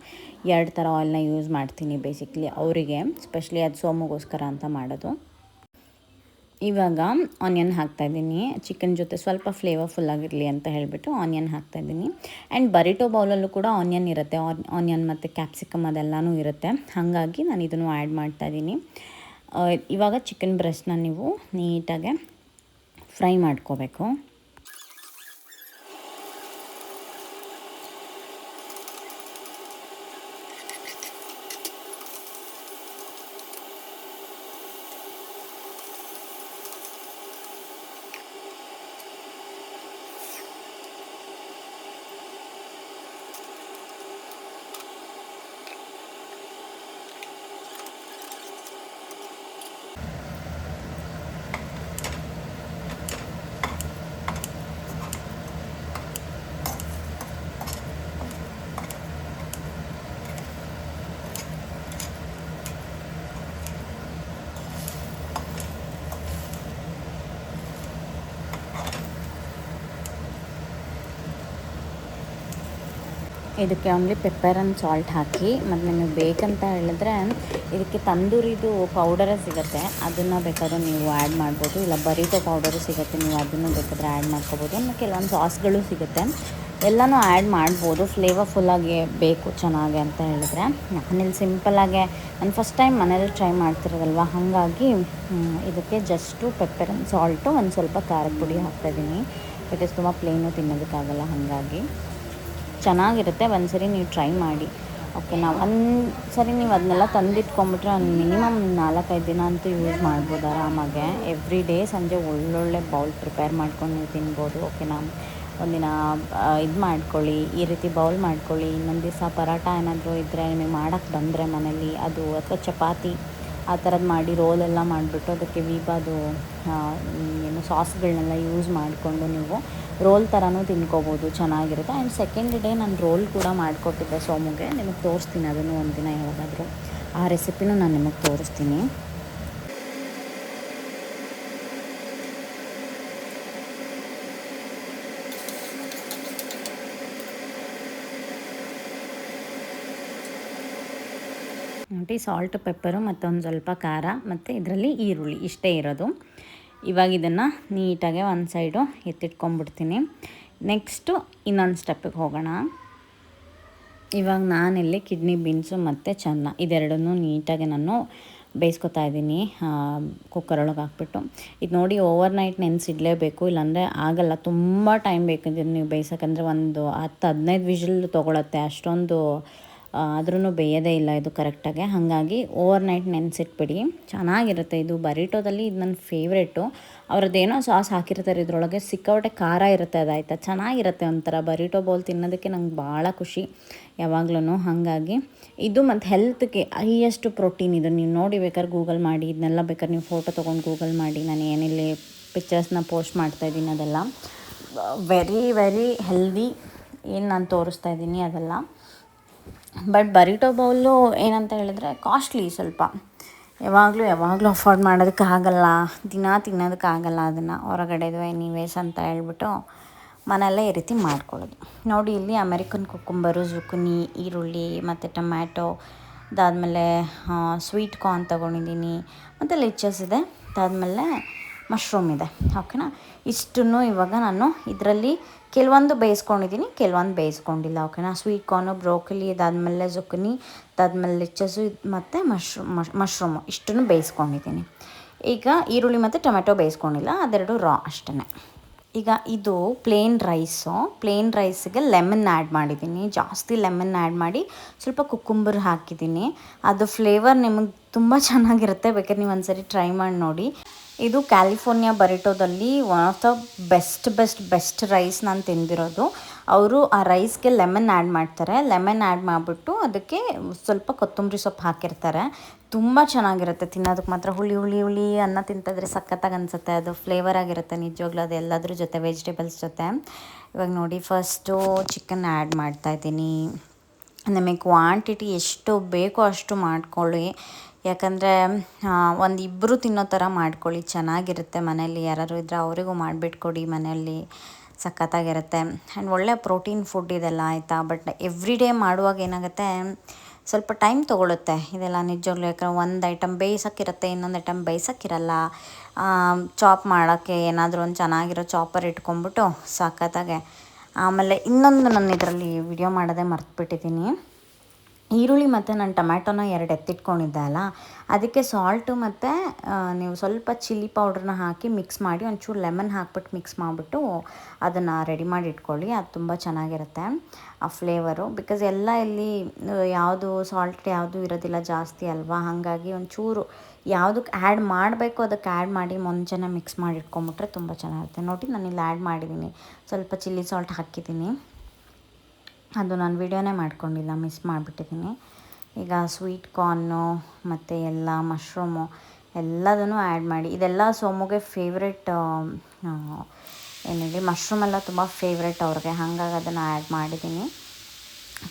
ಎರಡು ಥರ ಆಯಿಲ್ನ ಯೂಸ್ ಮಾಡ್ತೀನಿ ಬೇಸಿಕ್ಲಿ ಅವರಿಗೆ ಸ್ಪೆಷಲಿ ಅದು ಸೋಮಗೋಸ್ಕರ ಅಂತ ಮಾಡೋದು. ಇವಾಗ ಆನಿಯನ್ ಹಾಕ್ತಾಯಿದ್ದೀನಿ ಚಿಕನ್ ಜೊತೆ ಸ್ವಲ್ಪ ಫ್ಲೇವರ್ಫುಲ್ ಆಗಿರಲಿ ಅಂತ ಹೇಳಿಬಿಟ್ಟು ಆನಿಯನ್ ಹಾಕ್ತಾಯಿದ್ದೀನಿ ಆ್ಯಂಡ್ ಬರಿಟೋ ಬೌಲಲ್ಲೂ ಕೂಡ ಆನಿಯನ್ ಇರುತ್ತೆ. ಆನಿಯನ್ ಮತ್ತು ಕ್ಯಾಪ್ಸಿಕಮ್ ಅದೆಲ್ಲನೂ ಇರುತ್ತೆ. ಹಾಗಾಗಿ ನಾನು ಇದನ್ನು ಆ್ಯಡ್ ಮಾಡ್ತಾಯಿದ್ದೀನಿ ಇವಾಗ ಚಿಕನ್ ಬ್ರೆಸ್ಟ್ನ ನೀವು ನೀಟಾಗೆ ಫ್ರೈ ಮಾಡ್ಕೋಬೇಕು. ಇದಕ್ಕೆ ಓನ್ಲಿ ಪೆಪ್ಪರ್ ಆ್ಯಂಡ್ ಸಾಲ್ಟ್ ಹಾಕಿ, ಮತ್ತು ನಿಮಗೆ ಬೇಕಂತ ಹೇಳಿದ್ರೆ ಇದಕ್ಕೆ ತಂದೂರಿದು ಪೌಡರೇ ಸಿಗುತ್ತೆ. ಅದನ್ನು ಬೇಕಾದ್ರೆ ನೀವು ಆ್ಯಡ್ ಮಾಡ್ಬೋದು. ಇಲ್ಲ ಬರೀಟೋ ಪೌಡರು ಸಿಗುತ್ತೆ, ನೀವು ಅದನ್ನು ಬೇಕಾದರೆ ಆ್ಯಡ್ ಮಾಡ್ಕೋಬೋದು. ಮತ್ತು ಕೆಲವೊಂದು ಸಾಸ್ಗಳು ಸಿಗುತ್ತೆ. ಎಲ್ಲನೂ ಆ್ಯಡ್ ಮಾಡ್ಬೋದು. ಫ್ಲೇವರ್ಫುಲ್ಲಾಗಿ ಬೇಕು, ಚೆನ್ನಾಗಿ ಅಂತ ಹೇಳಿದ್ರೆ. ನಾನಿಲ್ಲಿ ಸಿಂಪಲ್ಲಾಗೆ ನಾನು ಫಸ್ಟ್ ಟೈಮ್ ಮನೇಲಿ ಟ್ರೈ ಮಾಡ್ತಿರೋದಲ್ವ? ಹಾಗಾಗಿ ಇದಕ್ಕೆ ಜಸ್ಟು ಪೆಪ್ಪರ್ ಆ್ಯಂಡ್ ಸಾಲ್ಟು ಒಂದು ಸ್ವಲ್ಪ ಖಾರದ ಪುಡಿ ಹಾಕ್ತಾಯಿದ್ದೀನಿ ಬಿಕಾಸ್ ತುಂಬ ಪ್ಲೇನು ತಿನ್ನೋದಕ್ಕಾಗಲ್ಲ, ಹಾಗಾಗಿ. ಚೆನ್ನಾಗಿರುತ್ತೆ, ಒಂದು ಸರಿ ನೀವು ಟ್ರೈ ಮಾಡಿ. ಓಕೆನಾ ಒಂದು ಸರಿ ನೀವು ಅದನ್ನೆಲ್ಲ ತಂದಿಟ್ಕೊಂಬಿಟ್ರೆ ಒಂದು ಮಿನಿಮಮ್ ನಾಲ್ಕೈದು ದಿನ ಅಂತೂ ಯೂಸ್ ಮಾಡ್ಬೋದು ಆರಾಮಾಗೆ. ಎವ್ರಿ ಡೇ ಸಂಜೆ ಒಳ್ಳೊಳ್ಳೆ ಬೌಲ್ ಪ್ರಿಪೇರ್ ಮಾಡ್ಕೊಂಡು ನೀವು ತಿನ್ಬೋದು. ಓಕೆನಾ ಒಂದಿನ ಇದು ಮಾಡ್ಕೊಳ್ಳಿ, ಈ ರೀತಿ ಬೌಲ್ ಮಾಡ್ಕೊಳ್ಳಿ. ಇನ್ನೊಂದು ದಿವಸ ಪರಾಟ ಏನಾದರೂ ಇದ್ದರೆ ನಿಮಗೆ ಮಾಡೋಕ್ಕೆ ಬಂದರೆ ಮನೇಲಿ, ಅದು ಅಥವಾ ಚಪಾತಿ, ಆ ಥರದ್ದು ಮಾಡಿ ರೋಲೆಲ್ಲ ಮಾಡಿಬಿಟ್ಟು ಅದಕ್ಕೆ ವೀಬಾದು ಏನು ಸಾಸ್ಗಳನ್ನೆಲ್ಲ ಯೂಸ್ ಮಾಡಿಕೊಂಡು ನೀವು ರೋಲ್ ಥರನೂ ತಿನ್ಕೋಬೋದು, ಚೆನ್ನಾಗಿರುತ್ತೆ. ಆ್ಯಂಡ್ ಸೆಕೆಂಡ್ ಡೇ ನಾನು ರೋಲ್ ಕೂಡ ಮಾಡಿಕೊಟ್ಟಿದ್ದೆ ಸೋಮುಗೆ. ನಿಮಗೆ ತೋರಿಸ್ತೀನಿ, ಅದನ್ನು ದಿನ ಯಾವಾಗಾದರೂ ಆ ರೆಸಿಪಿನೂ ನಾನು ನಿಮಗೆ ತೋರಿಸ್ತೀನಿ. ನೋಡಿ ಸಾಲ್ಟ್ ಪೆಪ್ಪರು ಮತ್ತೊಂದು ಒಂದು ಸ್ವಲ್ಪ ಖಾರ, ಮತ್ತು ಇದರಲ್ಲಿ ಈರುಳ್ಳಿ, ಇಷ್ಟೇ ಇರೋದು. ಇವಾಗ ಇದನ್ನು ನೀಟಾಗೆ ಒಂದು ಸೈಡು ಎತ್ತಿಟ್ಕೊಂಡ್ಬಿಡ್ತೀನಿ. ನೆಕ್ಸ್ಟು ಇನ್ನೊಂದು ಸ್ಟೆಪ್ಪಿಗೆ ಹೋಗೋಣ. ಇವಾಗ ನಾನಿಲ್ಲಿ ಕಿಡ್ನಿ ಬೀನ್ಸು ಮತ್ತು ಚೆನ್ನ ಇದೆರಡನ್ನೂ ನೀಟಾಗಿ ನಾನು ಬೇಯಿಸ್ಕೊತಾ ಇದ್ದೀನಿ ಕುಕ್ಕರ್ ಒಳಗೆ ಹಾಕ್ಬಿಟ್ಟು. ಇದು ನೋಡಿ ಓವರ್ ನೈಟ್ ನೆನೆಸಿಡ್ಲೇಬೇಕು, ಇಲ್ಲಾಂದರೆ ಆಗಲ್ಲ, ತುಂಬ ಟೈಮ್ ಬೇಕು ನೀವು ಬೇಯಿಸೋಕ್ಕಂದ್ರೆ ಒಂದು ಹತ್ತು ಹದಿನೈದು ವಿಷಲ್ ತೊಗೊಳತ್ತೆ, ಅಷ್ಟೊಂದು ಆದ್ರೂ ಬೇಯೋದೇ ಇಲ್ಲ ಇದು ಕರೆಕ್ಟಾಗಿ. ಹಾಗಾಗಿ ಓವರ್ ನೈಟ್ ನೆನೆಸಿಟ್ಬಿಡಿ. ಚೆನ್ನಾಗಿರುತ್ತೆ ಇದು. ಬರೀಟೋದಲ್ಲಿ ಇದು ನನ್ನ ಫೇವ್ರೇಟು ಅವ್ರದ್ದೇನೋ ಸಾಸ್ ಹಾಕಿರ್ತಾರೆ ಇದರೊಳಗೆ. ಸಿಕ್ಕಾಪಟ್ಟೆ ಖಾರ ಇರುತ್ತೆ ಅದಾಯ್ತಾ? ಚೆನ್ನಾಗಿರುತ್ತೆ ಒಂಥರ. ಬರೀಟೋ ಬೌಲ್ ತಿನ್ನೋದಕ್ಕೆ ನಂಗೆ ಭಾಳ ಖುಷಿ ಯಾವಾಗ್ಲೂ ಹಾಗಾಗಿ ಇದು ಮತ್ತು ಹೆಲ್ತ್ಗೆ ಹೈಯೆಸ್ಟ್ ಪ್ರೋಟೀನ್ ಇದು. ನೀವು ನೋಡಿ ಬೇಕಾದ್ರೆ ಗೂಗಲ್ ಮಾಡಿ. ಇದನ್ನೆಲ್ಲ ಬೇಕಾದ್ರೆ ನೀವು ಫೋಟೋ ತೊಗೊಂಡು ಗೂಗಲ್ ಮಾಡಿ. ನಾನು ಏನಿಲ್ಲಿ ಪಿಕ್ಚರ್ಸ್ನ ಪೋಸ್ಟ್ ಮಾಡ್ತಾ ಇದ್ದೀನಿ ಅದೆಲ್ಲ. ವೆರಿ ವೆರಿ ಹೆಲ್ದಿ ಏನು ನಾನು ತೋರಿಸ್ತಾ ಇದ್ದೀನಿ ಅದೆಲ್ಲ. ಬಟ್ ಬರಿಟೋ ಬೌಲು ಏನಂತ ಹೇಳಿದ್ರೆ ಕಾಸ್ಟ್ಲಿ ಸ್ವಲ್ಪ. ಯಾವಾಗಲೂ ಯಾವಾಗಲೂ ಅಫೋರ್ಡ್ ಮಾಡೋದಕ್ಕಾಗಲ್ಲ ದಿನ ತಿನ್ನೋದಕ್ಕಾಗಲ್ಲ ಅದನ್ನು. ಹೊರಗಡೆದು ಎನಿವೇಸ್ ಅಂತ ಹೇಳ್ಬಿಟ್ಟು ಮನೆಯಲ್ಲೇ ಈ ರೀತಿ ಮಾಡ್ಕೊಳ್ಳೋದು. ನೋಡಿ, ಇಲ್ಲಿ ಅಮೆರಿಕನ್ ಕುಕ್ಕುಂಬರು ಜುಕುನಿ ಈರುಳ್ಳಿ, ಮತ್ತು ಟೊಮ್ಯಾಟೊ, ಅದಾದಮೇಲೆ ಸ್ವೀಟ್ ಕಾರ್ನ್ ತೊಗೊಂಡಿದ್ದೀನಿ. ಮತ್ತು ಲಿಚಸ್ ಇದೆ. ಅದಾದಮೇಲೆ ಮಶ್ರೂಮ್ ಇದೆ, ಓಕೆನಾ? ಇಷ್ಟನ್ನು ಇವಾಗ ನಾನು ಇದರಲ್ಲಿ ಕೆಲವೊಂದು ಬೇಯಿಸ್ಕೊಂಡಿದ್ದೀನಿ, ಕೆಲವೊಂದು ಬೇಯಿಸ್ಕೊಂಡಿಲ್ಲ, ಓಕೆನಾ? ಸ್ವೀಟ್ ಕಾರ್ನು ಬ್ರೋಕಲಿ ಇದಾದಮೇಲೆ ಜುಕನಿ ಅದಾದಮೇಲೆ ಲಿಚ್ಚಸು ಮತ್ತು ಮಶ್ರೂಮ್ ಮಶ್ರೂಮು ಇಷ್ಟನ್ನು ಬೇಯಿಸ್ಕೊಂಡಿದ್ದೀನಿ. ಈಗ ಈರುಳ್ಳಿ ಮತ್ತು ಟೊಮೆಟೊ ಬೇಯಿಸ್ಕೊಂಡಿಲ್ಲ, ಅದೆರಡು ರಾ ಅಷ್ಟೇ ಈಗ ಇದು ಪ್ಲೇನ್ ರೈಸು ಪ್ಲೇನ್ ರೈಸಿಗೆ ಲೆಮನ್ ಆ್ಯಡ್ ಮಾಡಿದ್ದೀನಿ, ಜಾಸ್ತಿ ಲೆಮನ್ ಆ್ಯಡ್ ಮಾಡಿ ಸ್ವಲ್ಪ ಕುಕ್ಕುಂಬರ್ ಹಾಕಿದ್ದೀನಿ. ಅದು ಫ್ಲೇವರ್ ನಿಮಗೆ ತುಂಬ ಚೆನ್ನಾಗಿರುತ್ತೆ, ಬೇಕಾದ್ರೆ ನೀವು ಒಂದ್ಸರಿ ಟ್ರೈ ಮಾಡಿ ನೋಡಿ. ಇದು California ಬರಿಟೋದಲ್ಲಿ one of the best best best rice ನಾನು ತಿಂದಿರೋದು. ಅವರು ಆ ರೈಸ್ಗೆ ಲೆಮನ್ ಆ್ಯಡ್ ಮಾಡ್ತಾರೆ. ಲೆಮನ್ ಆ್ಯಡ್ ಮಾಡಿಬಿಟ್ಟು ಅದಕ್ಕೆ ಸ್ವಲ್ಪ ಕೊತ್ತಂಬರಿ ಸೊಪ್ಪು ಹಾಕಿರ್ತಾರೆ. ತುಂಬ ಚೆನ್ನಾಗಿರುತ್ತೆ. ತಿನ್ನೋದಕ್ಕೆ ಮಾತ್ರ ಹುಳಿ ಹುಳಿ ಹುಳಿ ಅನ್ನ ತಿಂತಿದ್ರೆ ಸಖತ್ತಾಗಿ ಅನಿಸುತ್ತೆ. ಅದು ಫ್ಲೇವರ್ ಆಗಿರುತ್ತೆ ನಿಜವಾಗ್ಲೂ. ಅದು ಎಲ್ಲದ್ರ ಜೊತೆ ವೆಜಿಟೇಬಲ್ಸ್ ಜೊತೆ. ಇವಾಗ ನೋಡಿ ಫಸ್ಟು ಚಿಕನ್ ಆ್ಯಡ್ ಮಾಡ್ತಾಯಿದ್ದೀನಿ ನಮಗೆ ಕ್ವಾಂಟಿಟಿ ಎಷ್ಟು ಬೇಕೋ ಅಷ್ಟು ಮಾಡ್ಕೊಳ್ಳಿ. ಯಾಕಂದರೆ ಒಂದು ಇಬ್ಬರು ತಿನ್ನೋ ಥರ ಮಾಡ್ಕೊಳ್ಳಿ. ಚೆನ್ನಾಗಿರುತ್ತೆ ಮನೇಲಿ ಯಾರಾದ್ರು ಇದ್ದರೆ ಅವರಿಗೂ ಮಾಡಿಬಿಟ್ಕೊಡಿ ಮನೆಯಲ್ಲಿ. ಸಖತ್ತಾಗಿರುತ್ತೆ. ಆ್ಯಂಡ್ ಒಳ್ಳೆ ಪ್ರೋಟೀನ್ ಫುಡ್ ಇದೆಲ್ಲ ಆಯಿತಾ? ಬಟ್ ಎವ್ರಿ ಡೇ ಮಾಡುವಾಗ ಏನಾಗುತ್ತೆ, ಸ್ವಲ್ಪ ಟೈಮ್ ತೊಗೊಳುತ್ತೆ. ಇದೆಲ್ಲ ನಿಜವಾಗ್ಲೂ ಯಾಕಂದ್ರೆ ಒಂದು ಐಟಮ್ ಬೇಯಿಸೋಕ್ಕಿರುತ್ತೆ, ಇನ್ನೊಂದು ಐಟಮ್ ಬೇಯಿಸೋಕ್ಕಿರಲ್ಲ. ಚಾಪ್ ಮಾಡೋಕ್ಕೆ ಏನಾದರೂ ಒಂದು ಚೆನ್ನಾಗಿರೋ ಚಾಪರ್ ಇಟ್ಕೊಂಬಿಟ್ಟು ಸಖತ್ತಾಗೆ. ಆಮೇಲೆ ಇನ್ನೊಂದು ನಾನು ಇದರಲ್ಲಿ ವಿಡಿಯೋ ಮಾಡೋದೇ ಮರ್ತುಬಿಟ್ಟಿದ್ದೀನಿ. ಈರುಳ್ಳಿ ಮತ್ತು ನಾನು ಟೊಮ್ಯಾಟೊನ ಎರಡು ಎತ್ತಿಟ್ಕೊಂಡಿದ್ದೆ ಅಲ್ಲ? ಅದಕ್ಕೆ ಸಾಲ್ಟು ಮತ್ತು ನೀವು ಸ್ವಲ್ಪ ಚಿಲ್ಲಿ ಪೌಡ್ರನ್ನ ಹಾಕಿ ಮಿಕ್ಸ್ ಮಾಡಿ, ಒಂಚೂರು ಲೆಮನ್ ಹಾಕ್ಬಿಟ್ಟು ಮಿಕ್ಸ್ ಮಾಡಿಬಿಟ್ಟು ಅದನ್ನು ರೆಡಿ ಮಾಡಿ ಇಟ್ಕೊಳ್ಳಿ. ಅದು ತುಂಬ ಚೆನ್ನಾಗಿರುತ್ತೆ, ಆ ಫ್ಲೇವರು ಬಿಕಾಸ್ ಎಲ್ಲ ಇಲ್ಲಿ ಯಾವುದು ಸಾಲ್ಟ್ ಯಾವುದು ಇರೋದಿಲ್ಲ ಜಾಸ್ತಿ ಅಲ್ವಾ? ಹಾಗಾಗಿ ಒಂಚೂರು ಯಾವುದಕ್ಕೆ ಆ್ಯಡ್ ಮಾಡಬೇಕು ಅದಕ್ಕೆ ಆ್ಯಡ್ ಮಾಡಿ ಮುಂಚೆನೇ ಮಿಕ್ಸ್ ಮಾಡಿ ಇಟ್ಕೊಂಬಿಟ್ರೆ ತುಂಬ ಚೆನ್ನಾಗಿರುತ್ತೆ. ನೋಡಿ ನಾನು ಇಲ್ಲಿ ಆ್ಯಡ್ ಮಾಡಿದ್ದೀನಿ ಸ್ವಲ್ಪ ಚಿಲ್ಲಿ ಸಾಲ್ಟ್ ಹಾಕಿದ್ದೀನಿ ಅದು ನಾನು ವಿಡಿಯೋನೇ ಮಾಡ್ಕೊಂಡಿಲ್ಲ, ಮಿಸ್ ಮಾಡಿಬಿಟ್ಟಿದ್ದೀನಿ. ಈಗ ಸ್ವೀಟ್ ಕಾರ್ನು ಮತ್ತು ಎಲ್ಲ ಮಶ್ರೂಮು ಎಲ್ಲದನ್ನು ಆ್ಯಡ್ ಮಾಡಿ, ಇದೆಲ್ಲ ಸೋಮುಗೆ ಫೇವ್ರೆಟ್ ಏನಿದೆ ಮಶ್ರೂಮ್ ಎಲ್ಲ ತುಂಬ ಫೇವ್ರೆಟ್ ಅವ್ರಿಗೆ, ಹಾಗಾಗಿ ಅದನ್ನು ಆ್ಯಡ್ ಮಾಡಿದ್ದೀನಿ.